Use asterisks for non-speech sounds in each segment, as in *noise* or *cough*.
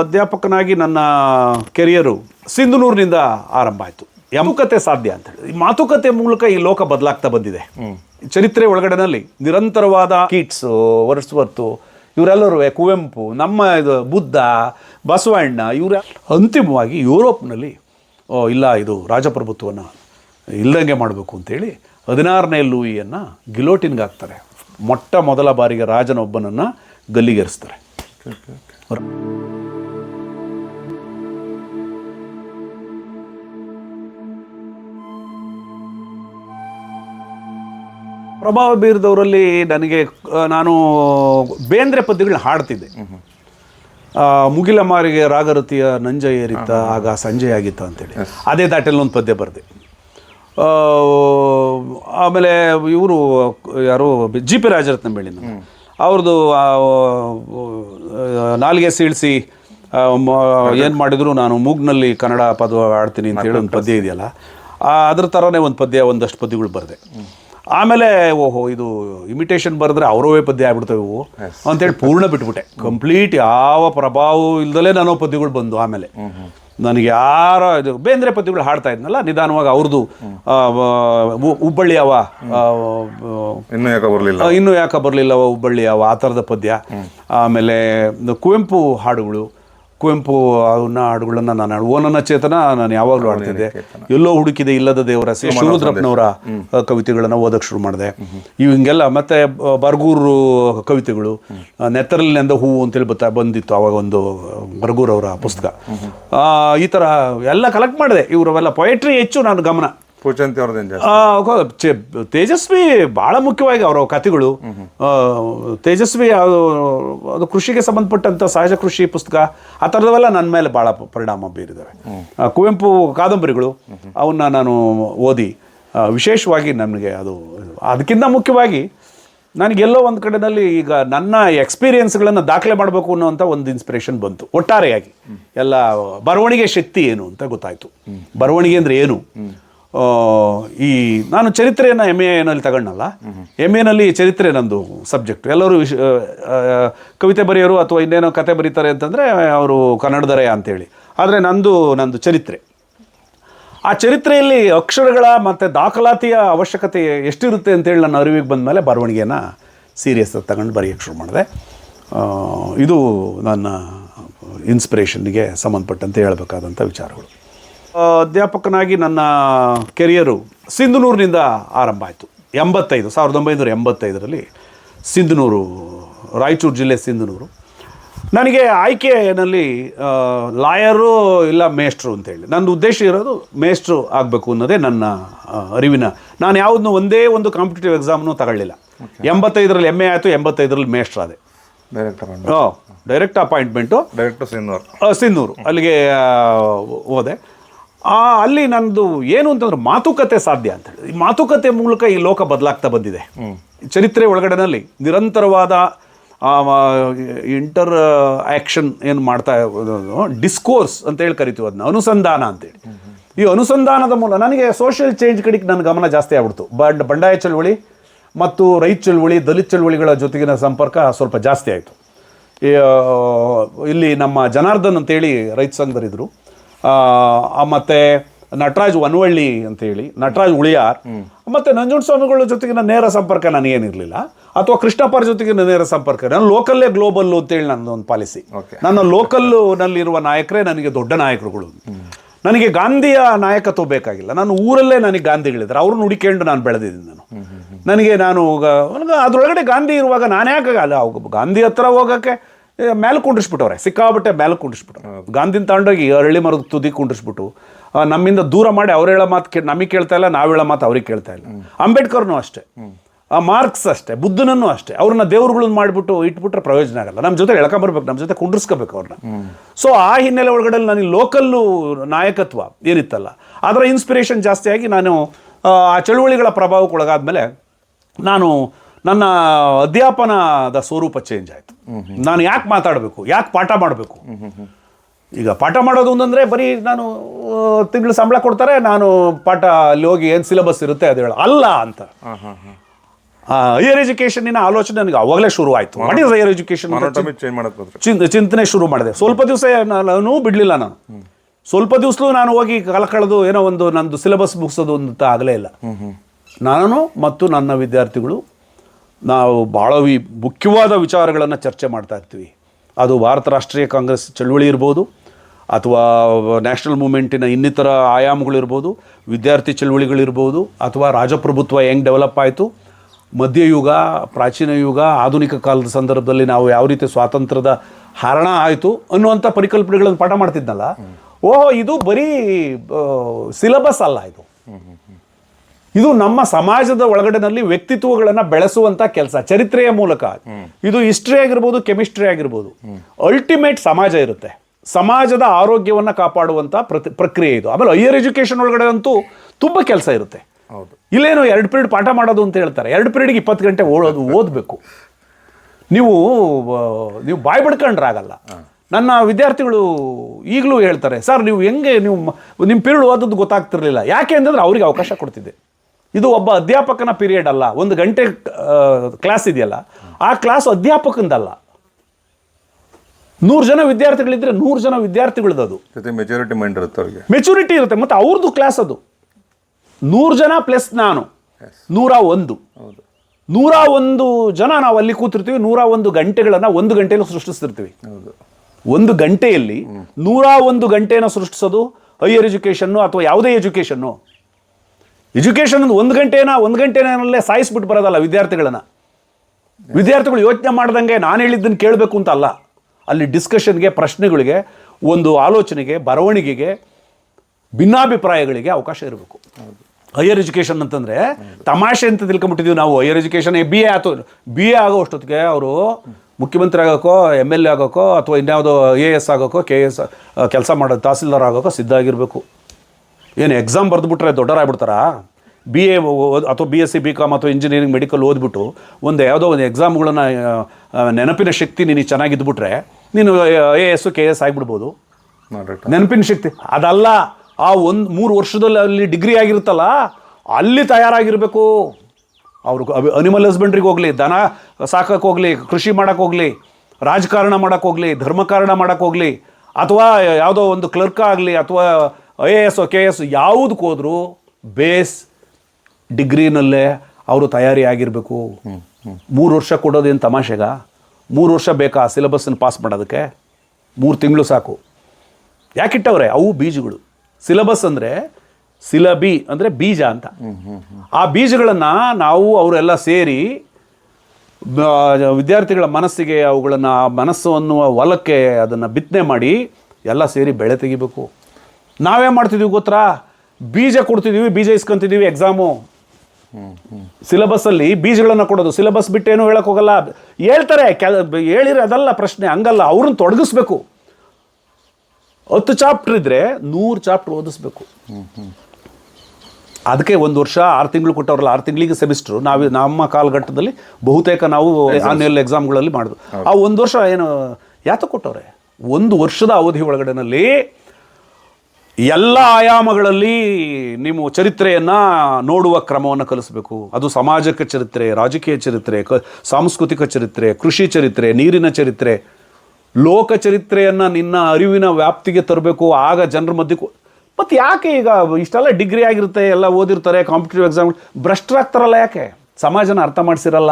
ಅಧ್ಯಾಪಕನಾಗಿ ನನ್ನ ಕೆರಿಯರು ಸಿಂಧನೂರಿನಿಂದ ಆರಂಭ ಆಯಿತು. ಯಮುಕತೆ ಸಾಧ್ಯ ಅಂತ ಹೇಳಿ. ಈ ಮಾತುಕತೆ ಮೂಲಕ ಈ ಲೋಕ ಬದಲಾಗ್ತಾ ಬಂದಿದೆ. ಚರಿತ್ರೆ ಒಳಗಡೆನಲ್ಲಿ ನಿರಂತರವಾದ ಕೀಟ್ಸ್ ವರ್ಸ್ವರ್ತು ಇವರೆಲ್ಲರೂ ಕುವೆಂಪು ನಮ್ಮ ಇದು ಬುದ್ಧ ಬಸವಣ್ಣ ಇವರ ಅಂತಿಮವಾಗಿ ಯುರೋಪ್ನಲ್ಲಿ ಇಲ್ಲ ಇದು ರಾಜಪ್ರಭುತ್ವವನ್ನು ಇಲ್ಲದಂಗೆ ಮಾಡಬೇಕು ಅಂತೇಳಿ ಹದಿನಾರನೇ ಲೂಯಿಯನ್ನು ಗಿಲೋಟಿನ್ಗೆ ಹಾಕ್ತಾರೆ. ಮೊಟ್ಟ ಮೊದಲ ಬಾರಿಗೆ ರಾಜನೊಬ್ಬನನ್ನು ಗಲ್ಲಿಗೇರಿಸ್ತಾರೆ. ಪ್ರಭಾವ ಬೀರಿದವರಲ್ಲಿ ನನಗೆ ನಾನು ಬೇಂದ್ರೆ ಪದ್ಯಗಳನ್ನ ಹಾಡ್ತಿದ್ದೆ. ಆ, ಮುಗಿಲ ಮಾರಿಗೆ ರಾಗರತಿಯ ನಂಜ ಏರಿತ್ತ ಆಗ ಸಂಜೆ ಆಗಿತ್ತ ಅಂತೇಳಿ. ಅದೇ ದಾಟಲ್ಲಿ ಒಂದು ಪದ್ಯ ಬರೆದೆ. ಆಮೇಲೆ ಇವರು ಯಾರು ಜಿ ಪಿ ರಾಜರತ್ನ ಬೆಳಿನ ಅವ್ರದ್ದು ನಾಲ್ಗೆ ಸೀಳಿಸಿ ಏನು ಮಾಡಿದ್ರು ನಾನು ಮೂಗ್ನಲ್ಲಿ ಕನ್ನಡ ಪದ ಆಡ್ತೀನಿ ಅಂತ ಹೇಳಿ ಒಂದು ಪದ್ಯ ಇದೆಯಲ್ಲ ಅದ್ರ ಥರನೇ ಒಂದು ಪದ್ಯ ಒಂದಷ್ಟು ಪದ್ಯಗಳು ಬರೆದೆ. ಆಮೇಲೆ ಓಹೋ ಇದು ಇಮಿಟೇಷನ್ ಬರೆದ್ರೆ ಅವರವೇ ಪದ್ಯ ಆಗ್ಬಿಡ್ತವೆ ಇವು ಅಂತೇಳಿ ಪೂರ್ಣ ಬಿಟ್ಬಿಟ್ಟೆ. ಕಂಪ್ಲೀಟ್ ಯಾವ ಪ್ರಭಾವ ಇಲ್ದಲೇ ನಾನು ಪದ್ಯಗಳು ಬಂದು ಆಮೇಲೆ. ನನಗೆ ಯಾರೋ ಇದು ಬೇಂದ್ರೆ ಪದ್ಯಗಳು ಹಾಡ್ತಾ ಇದ್ನಲ್ಲ ನಿಧಾನವಾಗಿ ಅವ್ರದ್ದು ಹುಬ್ಬಳ್ಳಿಯವ ಇನ್ನೂ ಯಾಕೆ ಬರಲಿಲ್ಲ? ಇನ್ನೂ ಯಾಕೆ ಬರಲಿಲ್ಲವ ಹುಬ್ಬಳ್ಳಿ ಅವ ಆ ಥರದ ಪದ್ಯ. ಆಮೇಲೆ ಕುವೆಂಪು ಹಾಡುಗಳು ಕುವೆಂಪು ಅವನ್ನ ಹಾಡುಗಳನ್ನ ನಾನು ಓನನ ಚೇತನ ನಾನು ಯಾವಾಗಲೂ ಹಾಡ್ತಿದ್ದೆ. ಎಲ್ಲೋ ಹುಡುಕಿದೆ ಇಲ್ಲದ ದೇವರ ಸಿ ಶಿವರುದ್ರಪ್ಪನವರ ಕವಿತೆಗಳನ್ನು ಓದಕ್ಕೆ ಶುರು ಮಾಡಿದೆ. ಇವು ಹಿಂಗೆಲ್ಲ ಮತ್ತೆ ಬರ್ಗೂರು ಕವಿತೆಗಳು ನೆತ್ತರಲ್ಲಿ ನೆತ್ತರಲಿನಿಂದ ಹೂವು ಅಂತೇಳಿ ಬತ್ತ ಬಂದಿತ್ತು ಅವಾಗ ಒಂದು ಬರ್ಗೂರ್ ಅವರ ಪುಸ್ತಕ. ಆ, ಈ ಥರ ಎಲ್ಲ ಕಲೆಕ್ಟ್ ಮಾಡಿದೆ. ಇವರವೆಲ್ಲ ಪೊಯೆಟ್ರಿ ಹೆಚ್ಚು ನಾನು ಗಮನ. ಚೆ- ತೇಜಸ್ವಿ ಬಹಳ ಮುಖ್ಯವಾಗಿ ಅವರ ಕಥೆಗಳು. ತೇಜಸ್ವಿ ಅದು ಅದು ಕೃಷಿಗೆ ಸಂಬಂಧಪಟ್ಟಂತ ಸಹಜ ಕೃಷಿ ಪುಸ್ತಕ, ಆ ಥರದವೆಲ್ಲ ನನ್ನ ಮೇಲೆ ಪ- ಪರಿಣಾಮ ಬೀರಿದ್ದಾವೆ ಕುವೆಂಪು ಕಾದಂಬರಿಗಳು, ಅವನ್ನ ನಾನು ಓದಿ ವಿಶೇಷವಾಗಿ ನನಗೆ ಅದು, ಅದಕ್ಕಿಂತ ಮುಖ್ಯವಾಗಿ ನನಗೆಲ್ಲೋ ಒಂದು ಕಡೆನಲ್ಲಿ ಈಗ ನನ್ನ ಎಕ್ಸ್ಪೀರಿಯೆನ್ಸ್ಗಳನ್ನು ದಾಖಲೆ ಮಾಡಬೇಕು ಅನ್ನೋಂಥ ಒಂದು ಇನ್ಸ್ಪಿರೇಷನ್ ಬಂತು. ಒಟ್ಟಾರೆಯಾಗಿ. ಎಲ್ಲ ಬರವಣಿಗೆ ಶಕ್ತಿ ಏನು ಅಂತ ಗೊತ್ತಾಯಿತು. ಬರವಣಿಗೆ ಅಂದರೆ ಏನು? ಈ ನಾನು ಚರಿತ್ರೆಯನ್ನು ಎಂ ಎನಲ್ಲಿ ತಗೊಂಡಲ್ಲ ಎಂ ಎನಲ್ಲಿ ಚರಿತ್ರೆ ನಂದು ಸಬ್ಜೆಕ್ಟ್ ಎಲ್ಲರೂ ವಿಶ್ ಕವಿತೆ ಬರೆಯೋರು ಅಥವಾ ಇನ್ನೇನೋ ಕತೆ ಬರೀತಾರೆ ಅಂತಂದರೆ ಅವರು ಕನ್ನಡದರೇ ಅಂತೇಳಿ. ಆದರೆ ನಂದು ನಂದು ಚರಿತ್ರೆ. ಆ ಚರಿತ್ರೆಯಲ್ಲಿ ಅಕ್ಷರಗಳ ಮತ್ತು ದಾಖಲಾತಿಯ ಅವಶ್ಯಕತೆ ಎಷ್ಟಿರುತ್ತೆ ಅಂತೇಳಿ ನನ್ನ ಅರಿವಿಗೆ ಬಂದ ಮೇಲೆ ಬರವಣಿಗೆನ ಸೀರಿಯಸ್ ತಗೊಂಡು ಬರೆಯೋಕ್ಕೆ ಶುರು ಮಾಡಿದೆ. ಇದು ನನ್ನ ಇನ್ಸ್ಪಿರೇಷನ್ಗೆ ಸಂಬಂಧಪಟ್ಟಂತೆ ಹೇಳಬೇಕಾದಂಥ ವಿಚಾರಗಳು. ಅಧ್ಯಾಪಕನಾಗಿ ನನ್ನ ಕೆರಿಯರು ಸಿಂಧನೂರಿನಿಂದ ಆರಂಭ ಆಯಿತು ಎಂಬತ್ತೈದು ಸಾವಿರದ ಒಂಬೈನೂರ ಎಂಬತ್ತೈದರಲ್ಲಿ ಸಿಂಧನೂರು ರಾಯಚೂರು ಜಿಲ್ಲೆ ಸಿಂಧನೂರು. ನನಗೆ ಆಯ್ಕೆಯಲ್ಲಿ ಲಾಯರು ಇಲ್ಲ ಮೇಷ್ಟ್ರು ಅಂತೇಳಿ ನನ್ನ ಉದ್ದೇಶ ಇರೋದು ಮೇಷ್ಟ್ರು ಆಗಬೇಕು ಅನ್ನೋದೇ ನನ್ನ ಅರಿವಿನ. ನಾನು ಯಾವುದನ್ನು ಒಂದೇ ಒಂದು ಕಾಂಪಿಟೇಟಿವ್ ಎಕ್ಸಾಮ್ನು ತಗೊಳ್ಳಿಲ್ಲ. ಎಂಬತ್ತೈದರಲ್ಲಿ ಎಂ ಎ ಆಯಿತು ಎಂಬತ್ತೈದರಲ್ಲಿ ಮೇಷ್ಟ್ರ್ ಆದೆ. Director direct appointment director Sindhur Sindhur ಅಲ್ಲಿಗೆ ಹೋದೆ. ಆ, ಅಲ್ಲಿ ನಂದು ಏನು ಅಂತಂದ್ರೆ ಮಾತುಕತೆ ಸಾಧ್ಯ ಅಂತ ಹೇಳಿ ಈ ಮಾತುಕತೆ ಮೂಲಕ ಈ ಲೋಕ ಬದಲಾಗ್ತಾ ಬಂದಿದೆ. ಚರಿತ್ರೆ ಒಳಗಡೆನಲ್ಲಿ ನಿರಂತರವಾದ ಇಂಟರ್ ಆ್ಯಕ್ಷನ್ ಏನು ಮಾಡ್ತಾ ಡಿಸ್ಕೋರ್ಸ್ ಅಂತ ಹೇಳಿ ಕರಿತೀವಿ ಅದನ್ನ ಅನುಸಂಧಾನ ಅಂತೇಳಿ ಈ ಅನುಸಂಧಾನದ ಮೂಲ ನನಗೆ ಸೋಷಿಯಲ್ ಚೇಂಜ್ ಕಡೆಗೆ ನನ್ನ ಗಮನ ಜಾಸ್ತಿ ಆಗ್ಬಿಡ್ತು. ಬಂಡ್ ಬಂಡಾಯ ಚಳವಳಿ ಮತ್ತು ರೈತ ಚಳವಳಿ ದಲಿತ ಚಳವಳಿಗಳ ಜೊತೆಗಿನ ಸಂಪರ್ಕ ಸ್ವಲ್ಪ ಜಾಸ್ತಿ ಆಯಿತು. ಇಲ್ಲಿ ನಮ್ಮ ಜನಾರ್ದನ್ ಅಂತೇಳಿ ರೈತ ಸಂಘದರಿದ್ರು ಮತ್ತು ನಟರಾಜ್ ವನವಳ್ಳಿ ಅಂತೇಳಿ ನಟರಾಜ್ ಉಳಿಯಾರ್ ಮತ್ತೆ ನಂಜುಂಡ ಸ್ವಾಮಿಗಳ ಜೊತೆಗಿನ ನೇರ ಸಂಪರ್ಕ ನನಗೇನಿರಲಿಲ್ಲ. ಅಥವಾ ಕೃಷ್ಣಪ್ಪರ ಜೊತೆಗಿನ ನೇರ ಸಂಪರ್ಕ. ನಾನು ಲೋಕಲ್ಲೇ ಗ್ಲೋಬಲ್ಲು ಅಂತೇಳಿ ನನ್ನ ಒಂದು ಪಾಲಿಸಿ ನನ್ನ ಲೋಕಲ್ಲುನಲ್ಲಿರುವ ನಾಯಕರೇ ನನಗೆ ದೊಡ್ಡ ನಾಯಕರುಗಳು. ನನಗೆ ಗಾಂಧಿಯ ನಾಯಕತ್ವ ಬೇಕಾಗಿಲ್ಲ. ನಾನು ಊರಲ್ಲೇ ನನಗೆ ಗಾಂಧಿಗಳಿದ್ದಾರೆ. ಅವ್ರನ್ನ ಹುಡುಕೊಂಡು ನಾನು ಬೆಳೆದಿದ್ದೀನಿ ನಾನು. ನನಗೆ ನಾನು ಅದರೊಳಗಡೆ ಗಾಂಧಿ ಇರುವಾಗ ನಾನು ಯಾಕೆ ಅಲ್ಲ ಗಾಂಧಿ ಹತ್ರ ಹೋಗೋಕ್ಕೆ ಮೇಲೆ ಕುಂಡಿಸ್ಬಿಟ್ಟವ್ರೆ ಸಿಕ್ಕಾಬಟ್ಟೆ ಮೇಲೆ ಕುಂಡಿಸ್ಬಿಟ್ಟು ಗಾಂಧಿನ ತಗೊಂಡೋಗಿ ಅರಳಿ ಮರದ ತುದಿ ಕುಂಡಿಸ್ಬಿಟ್ಟು ನಮ್ಮಿಂದ ದೂರ ಮಾಡಿ ಅವ್ರು ಹೇಳೋ ಮಾತು ಕೇಳಿ ನಮಗೆ ಕೇಳ್ತಾ ಇಲ್ಲ ನಾವು ಹೇಳೋ ಮಾತು ಅವ್ರಿಗೆ ಕೇಳ್ತಾ ಇಲ್ಲ. ಅಂಬೇಡ್ಕರ್ನು ಅಷ್ಟೇ. ಆ ಮಾರ್ಕ್ಸ್ ಅಷ್ಟೇ ಬುದ್ಧನನ್ನು ಅಷ್ಟೇ. ಅವ್ರನ್ನ ದೇವ್ರುಗಳನ್ನ ಮಾಡಿಬಿಟ್ಟು ಇಟ್ಬಿಟ್ರೆ ಪ್ರಯೋಜನ ಆಗಲ್ಲ. ನಮ್ಮ ಜೊತೆ ಎಳ್ಕೊಂಬರ್ಬೇಕು ನಮ್ಮ ಜೊತೆ ಕುಂಡ್ರಿಸ್ಕೋಬೇಕು ಅವ್ರನ್ನ. ಸೊ ಆ ಹಿನ್ನೆಲೆ ಒಳಗಡೆ ನನಗೆ ಲೋಕಲ್ಲು ನಾಯಕತ್ವ ಏನಿತ್ತಲ್ಲ ಅದರ ಇನ್ಸ್ಪಿರೇಷನ್ ಜಾಸ್ತಿಯಾಗಿ ನಾನು ಆ ಚಳುವಳಿಗಳ ಪ್ರಭಾವಕ್ಕೆ ಒಳಗಾದ್ಮೇಲೆ ನಾನು ನನ್ನ ಅಧ್ಯಾಪನದ ಸ್ವರೂಪ ಚೇಂಜ್ ಆಯಿತು. ನಾನು ಯಾಕೆ ಮಾತಾಡಬೇಕು? ಯಾಕೆ ಪಾಠ ಮಾಡಬೇಕು? ಈಗ ಪಾಠ ಮಾಡೋದು ಒಂದಂದ್ರೆ ಬರೀ ನಾನು ತಿಂಗಳು ಸಂಬಳ ಕೊಡ್ತಾರೆ ನಾನು ಪಾಠ ಅಲ್ಲಿ ಹೋಗಿ ಏನು ಸಿಲೆಬಸ್ ಇರುತ್ತೆ ಅದು ಹೇಳ. ಅಲ್ಲ ಅಂತ. ಹೈಯರ್ ಎಜುಕೇಷನ್ನಿನ ಆಲೋಚನೆ ನನಗೆ ಅವಾಗಲೇ ಶುರು ಆಯಿತು. ವಾಟ್ ಇಸ್ ಹೈಯರ್ ಎಜುಕೇಷನ್ ಚಿಂತನೆ ಶುರು ಮಾಡಿದೆ. ಸ್ವಲ್ಪ ದಿವಸ ನಾನು ಬಿಡಲಿಲ್ಲ ನಾನು. ಸ್ವಲ್ಪ ದಿವಸಲೂ ನಾನು ಹೋಗಿ ಕಾಲ ಕಳೆದು ಏನೋ ಒಂದು ನಂದು ಸಿಲೆಬಸ್ ಮುಗಿಸೋದು ಅಂತ ಆಗಲೇ ಇಲ್ಲ. ನಾನು ಮತ್ತು ನನ್ನ ವಿದ್ಯಾರ್ಥಿಗಳು ನಾವು ಭಾಳ ವಿ, ಮುಖ್ಯವಾದ ವಿಚಾರಗಳನ್ನು ಚರ್ಚೆ ಮಾಡ್ತಾ ಇರ್ತೀವಿ. ಅದು ಭಾರತ ರಾಷ್ಟ್ರೀಯ ಕಾಂಗ್ರೆಸ್ ಚಳುವಳಿ ಇರ್ಬೋದು, ಅಥವಾ ನ್ಯಾಷನಲ್ ಮೂಮೆಂಟಿನ ಇನ್ನಿತರ ಆಯಾಮಗಳಿರ್ಬೋದು ವಿದ್ಯಾರ್ಥಿ ಚಳುವಳಿಗಳಿರ್ಬೋದು ಅಥವಾ ರಾಜಪ್ರಭುತ್ವ ಹೆಂಗೆ ಡೆವಲಪ್ ಆಯಿತು ಮಧ್ಯಯುಗ ಪ್ರಾಚೀನ ಯುಗ, ಆಧುನಿಕ ಕಾಲದ ಸಂದರ್ಭದಲ್ಲಿ ನಾವು ಯಾವ ರೀತಿ ಸ್ವಾತಂತ್ರ್ಯದ ಹರಣ ಆಯಿತು ಅನ್ನುವಂಥ ಪರಿಕಲ್ಪನೆಗಳನ್ನು ಪಾಠ ಮಾಡ್ತಿದ್ನಲ್ಲ, ಓಹೋ, ಇದು ಬರೀ ಸಿಲಬಸ್ ಅಲ್ಲ ಇದು. ಇದು ನಮ್ಮ ಸಮಾಜದ ಒಳಗಡೆನಲ್ಲಿ ವ್ಯಕ್ತಿತ್ವಗಳನ್ನು ಬೆಳೆಸುವಂತ ಕೆಲಸ ಚರಿತ್ರೆಯ ಮೂಲಕ. ಇದು ಹಿಸ್ಟ್ರಿ ಆಗಿರ್ಬೋದು ಕೆಮಿಸ್ಟ್ರಿ ಆಗಿರ್ಬೋದು. ಅಲ್ಟಿಮೇಟ್ ಸಮಾಜ ಇರುತ್ತೆ. ಸಮಾಜದ ಆರೋಗ್ಯವನ್ನು ಕಾಪಾಡುವಂತ ಪ್ರತಿ ಪ್ರಕ್ರಿಯೆ ಇದು. ಆಮೇಲೆ ಹೈಯರ್ ಎಜುಕೇಶನ್ ಒಳಗಡೆ ಅಂತೂ ತುಂಬ ಕೆಲಸ ಇರುತ್ತೆ. ಇಲ್ಲೇನು ಎರಡು ಪೀರಿಯಡ್ ಪಾಠ ಮಾಡೋದು ಅಂತ ಹೇಳ್ತಾರೆ. ಎರಡು ಪೀರಿಯಡ್ಗೆ ಇಪ್ಪತ್ತು ಗಂಟೆ ಓಡೋದು ಓದಬೇಕು. ನೀವು ನೀವು ಬಾಯ್ ಬಿಡ್ಕೊಂಡ್ರಾಗಲ್ಲ. ನನ್ನ ವಿದ್ಯಾರ್ಥಿಗಳು ಈಗಲೂ ಹೇಳ್ತಾರೆ ಸರ್ ನೀವು ಹೆಂಗೆ ನೀವು ನಿಮ್ಮ ಪೀರಿಯಡ್ ಓದೋದು ಗೊತ್ತಾಗ್ತಿರ್ಲಿಲ್ಲ. ಯಾಕೆ ಅಂತಂದ್ರೆ ಅವ್ರಿಗೆ ಅವಕಾಶ ಕೊಡ್ತಿದ್ದೆ. ಇದು ಒಬ್ಬ ಅಧ್ಯಾಪಕನ ಪೀರಿಯಡ್ ಅಲ್ಲ. ಒಂದು ಗಂಟೆ ಕ್ಲಾಸ್ ಇದೆಯಲ್ಲ. ಆ ಕ್ಲಾಸ್ ಅಧ್ಯಾಪಕಂದಲ್ಲ. ನೂರು ಜನ ವಿದ್ಯಾರ್ಥಿಗಳಿದ್ರೆ ನೂರು ಜನ ವಿದ್ಯಾರ್ಥಿಗಳದ್ದು. ಮೆಚುರಿಟಿ ಮೈಂಡ್ ಇರುತ್ತೆ ಅವ್ರಿಗೆ. ಮೆಚುರಿಟಿ ಇರುತ್ತೆ ಮತ್ತು ಅವ್ರದ್ದು ಕ್ಲಾಸ್ ಅದು. ನೂರು ಜನ ಪ್ಲಸ್ ನಾನು. ನೂರ ಒಂದು. ಹೌದು. ನೂರ ಒಂದು ಜನ ನಾವು ಅಲ್ಲಿ ಕೂತಿರ್ತೀವಿ ನೂರ ಒಂದು ಗಂಟೆಗಳನ್ನು ಒಂದು ಗಂಟೆಯಲ್ಲಿ ಸೃಷ್ಟಿಸ್ತಿರ್ತೀವಿ. ಒಂದು ಗಂಟೆಯಲ್ಲಿ ನೂರ ಒಂದು ಗಂಟೆನ ಸೃಷ್ಟಿಸೋದು ಹೈಯರ್ ಎಜುಕೇಷನ್ನು ಅಥವಾ ಯಾವುದೇ ಎಜುಕೇಷನ್ನು? ಎಜುಕೇಷನ್ ಒಂದು ಗಂಟೆನ, ಒಂದು ಗಂಟೆನಲ್ಲೇ ಸಾಯಿಸ್ಬಿಟ್ಟು ಬರೋದಲ್ಲ ವಿದ್ಯಾರ್ಥಿಗಳನ್ನ. ವಿದ್ಯಾರ್ಥಿಗಳು ಯೋಚನೆ ಮಾಡ್ದಂಗೆ ನಾನು ಹೇಳಿದ್ದನ್ನು ಕೇಳಬೇಕು ಅಂತ ಅಲ್ಲ. ಅಲ್ಲಿ ಡಿಸ್ಕಷನ್ಗೆ ಪ್ರಶ್ನೆಗಳಿಗೆ, ಒಂದು ಆಲೋಚನೆಗೆ, ಬರವಣಿಗೆಗೆ, ಭಿನ್ನಾಭಿಪ್ರಾಯಗಳಿಗೆ ಅವಕಾಶ ಇರಬೇಕು. ಹೈಯರ್ ಎಜುಕೇಷನ್ ಅಂತಂದರೆ ತಮಾಷೆ ಅಂತ ತಿಳ್ಕೊಂಬಿಟ್ಟಿದ್ದೀವಿ ನಾವು. ಹೈಯರ್ ಎಜುಕೇಷನ್ ಬಿ ಎ ಆತು ಬಿ ಎ ಆಗೋ ಅಷ್ಟೊತ್ತಿಗೆ ಅವರು ಮುಖ್ಯಮಂತ್ರಿ ಆಗೋಕ್ಕೋ ಎಂ ಎಲ್ ಎ ಆಗೋಕ್ಕೋ ಅಥವಾ ಇನ್ಯಾವುದೋ ಎ ಎಸ್ ಆಗೋಕ್ಕೋ ಕೆ ಎಸ್ ಕೆಲಸ ಮಾಡೋ ತಹಸೀಲ್ದಾರ್ ಆಗೋಕ್ಕೋ ಸಿದ್ಧ ಆಗಿರಬೇಕು. ಏನು ಎಕ್ಸಾಮ್ ಬರೆದ್ಬಿಟ್ರೆ ದೊಡ್ಡವರಾಗ್ಬಿಡ್ತಾರಾ ಬಿ ಎ ಅಥವಾ B S C B com ಅಥವಾ ಇಂಜಿನಿಯರಿಂಗ್ ಮೆಡಿಕಲ್ ಓದ್ಬಿಟ್ಟು ಒಂದು ಯಾವುದೋ ಒಂದು ಎಕ್ಸಾಮ್ಗಳನ್ನು ನೆನಪಿನ ಶಕ್ತಿ ನೀನು ಚೆನ್ನಾಗಿದ್ಬಿಟ್ರೆ ನೀನು ಎ ಎಸ್ ಕೆ ಎಸ್ ಆಗಿಬಿಡ್ಬೋದು. ನೆನಪಿನ ಶಕ್ತಿ ಅದಲ್ಲ ಆ ಒಂದು ಮೂರು ವರ್ಷದಲ್ಲಿ ಅಲ್ಲಿ ಡಿಗ್ರಿ ಆಗಿರುತ್ತಲ್ಲ ಅಲ್ಲಿ ತಯಾರಾಗಿರಬೇಕು. ಅವರು ಅನಿಮಲ್ ಹಸ್ಬೆಂಡ್ರಿಗೆ ಹೋಗಲಿ ದನ ಸಾಕಕ್ಕೆ ಹೋಗಲಿ ಕೃಷಿ ಮಾಡಕ್ಕೆ ಹೋಗಲಿ ರಾಜಕಾರಣ ಮಾಡಕ್ಕೆ ಹೋಗಲಿ ಧರ್ಮಕಾರಣ ಮಾಡಕ್ಕೆ ಹೋಗಲಿ ಅಥವಾ ಯಾವುದೋ ಒಂದು ಕ್ಲರ್ಕ್ ಆಗಲಿ ಅಥವಾ I A S, K S ಯಾವುದಕ್ಕೆ ಹೋದರೂ ಬೇಸ್ ಡಿಗ್ರಿನಲ್ಲೇ ಅವರು ತಯಾರಿ ಆಗಿರಬೇಕು ಮೂರು ವರ್ಷ ಕೊಡೋದೇನು ತಮಾಷೆಗ? ಮೂರು ವರ್ಷ ಬೇಕಾ ಸಿಲೆಬಸ್ಸನ್ನು ಪಾಸ್ ಮಾಡೋದಕ್ಕೆ? ಮೂರು ತಿಂಗಳು ಸಾಕು. ಯಾಕಿಟ್ಟವ್ರೆ? ಅವು ಬೀಜಗಳು. ಸಿಲೆಬಸ್ ಅಂದರೆ ಸಿಲಬಿ ಅಂದರೆ ಬೀಜ ಅಂತ. ಆ ಬೀಜಗಳನ್ನು ನಾವು ಅವರೆಲ್ಲ ಸೇರಿ ವಿದ್ಯಾರ್ಥಿಗಳ ಮನಸ್ಸಿಗೆ ಅವುಗಳನ್ನು, ಮನಸ್ಸು ಅನ್ನುವ ಹೊಲಕ್ಕೆ ಅದನ್ನು ಬಿತ್ತನೆ ಮಾಡಿ ಎಲ್ಲ ಸೇರಿ ಬೆಳೆ ತೆಗಿಬೇಕು. ನಾವೇ ಮಾಡ್ತಿದ್ದೀವಿ ಗೊತ್ತಾ ಬೀಜ ಕೊಡ್ತಿದ್ದೀವಿ ಬೀಜ ಇಸ್ಕೊಂತಿದ್ದೀವಿ ಎಕ್ಸಾಮು ಸಿಲೆಬಸ್ಸಲ್ಲಿ ಬೀಜಗಳನ್ನು ಕೊಡೋದು. ಸಿಲೆಬಸ್ ಬಿಟ್ಟೇನು ಹೇಳಕ್ ಹೋಗಲ್ಲ. ಹೇಳ್ತಾರೆ ಹೇಳಿರ ಹೇಳಿದ್ರೆ ಅದಲ್ಲ ಪ್ರಶ್ನೆ ಹಂಗಲ್ಲ. ಅವ್ರನ್ನ ತೊಡಗಿಸ್ಬೇಕು. ಹತ್ತು ಚಾಪ್ಟರ್ ಇದ್ರೆ ನೂರು ಚಾಪ್ಟರ್ ಓದಿಸ್ಬೇಕು. ಅದಕ್ಕೆ ಒಂದು ವರ್ಷ ಆರು ತಿಂಗಳು ಕೊಟ್ಟವ್ರಲ್ಲ ಆರು ತಿಂಗಳಿಗೆ ಸೆಮಿಸ್ಟ್ರು ನಾವು ನಮ್ಮ ಕಾಲಘಟ್ಟದಲ್ಲಿ ಬಹುತೇಕ ನಾವು ಆನ್ಲೈನ್ ಎಕ್ಸಾಮ್ಗಳಲ್ಲಿ ಮಾಡಿದ್ವು ಆ ಒಂದು ವರ್ಷ ಏನು ಯಾತ ಕೊಟ್ಟವ್ರೆ? ಒಂದು ವರ್ಷದ ಅವಧಿ ಒಳಗಡೆನಲ್ಲಿ ಎಲ್ಲ ಆಯಾಮಗಳಲ್ಲಿ ನಿಮ್ಮ ಚರಿತ್ರೆಯನ್ನು ನೋಡುವ ಕ್ರಮವನ್ನು ಕಲಿಸಬೇಕು. ಅದು ಸಮಾಜಕ ಚರಿತ್ರೆ, ರಾಜಕೀಯ ಚರಿತ್ರೆ, ಕ, ಸಾಂಸ್ಕೃತಿಕ ಚರಿತ್ರೆ, ಕೃಷಿ ಚರಿತ್ರೆ, ನೀರಿನ ಚರಿತ್ರೆ. ಲೋಕ ಚರಿತ್ರೆಯನ್ನು ನಿನ್ನ ಅರಿವಿನ ವ್ಯಾಪ್ತಿಗೆ ತರಬೇಕು, ಆಗ ಜನರ ಮಧ್ಯೆ ಮತ್ತು ಯಾಕೆ ಈಗ ಇಷ್ಟೆಲ್ಲ ಡಿಗ್ರಿ ಆಗಿರುತ್ತೆ, ಎಲ್ಲ ಓದಿರ್ತಾರೆ ಕಾಂಪಿಟೇಟಿವ್ ಎಕ್ಸಾಮ್ ಭ್ರಷ್ಟರಾಗ್ತಾರಲ್ಲ ಯಾಕೆ? ಸಮಾಜನ ಅರ್ಥ ಮಾಡಿಸಿರಲ್ಲ.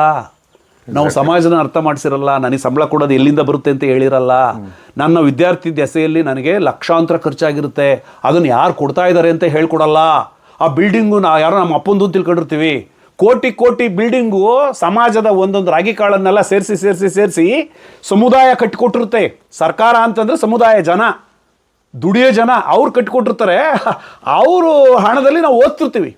ನಾವು ಸಮಾಜನ ಅರ್ಥ ಮಾಡಿಸಿರಲ್ಲ, ನನಗೆ ಸಂಬಳ ಕೊಡೋದು ಎಲ್ಲಿಂದ ಬರುತ್ತೆ ಅಂತ ಹೇಳಿರಲ್ಲ. ನನ್ನ ವಿದ್ಯಾರ್ಥಿ ದೆಸೆಯಲ್ಲಿ ನನಗೆ ಲಕ್ಷಾಂತರ ಖರ್ಚಾಗಿರುತ್ತೆ. ಅದನ್ನು ಯಾರು ಕೊಡ್ತಾ ಇದ್ದಾರೆ ಅಂತ ಹೇಳ್ಕೊಡಲ್ಲ. ಆ ಬಿಲ್ಡಿಂಗು ನಾ ಯಾರೋ ನಮ್ಮ ಅಪ್ಪಂದು ತಿಳ್ಕೊಂಡಿರ್ತೀವಿ. ಕೋಟಿ ಕೋಟಿ ಬಿಲ್ಡಿಂಗು ಸಮಾಜದ ಒಂದೊಂದು ರಾಗಿ ಕಾಳನ್ನೆಲ್ಲ ಸೇರಿಸಿ ಸೇರಿಸಿ ಸೇರಿಸಿ ಸಮುದಾಯ ಕಟ್ಟಿಕೊಟ್ಟಿರುತ್ತೆ. ಸರ್ಕಾರ ಅಂತಂದ್ರೆ ಸಮುದಾಯ ಜನ, ದುಡಿಯೋ ಜನ ಅವ್ರು ಕಟ್ಟಿಕೊಟ್ಟಿರ್ತಾರೆ. *laughs* ಅವರು ಹಣದಲ್ಲಿ ನಾವು ಓದ್ತಿರ್ತೀವಿ.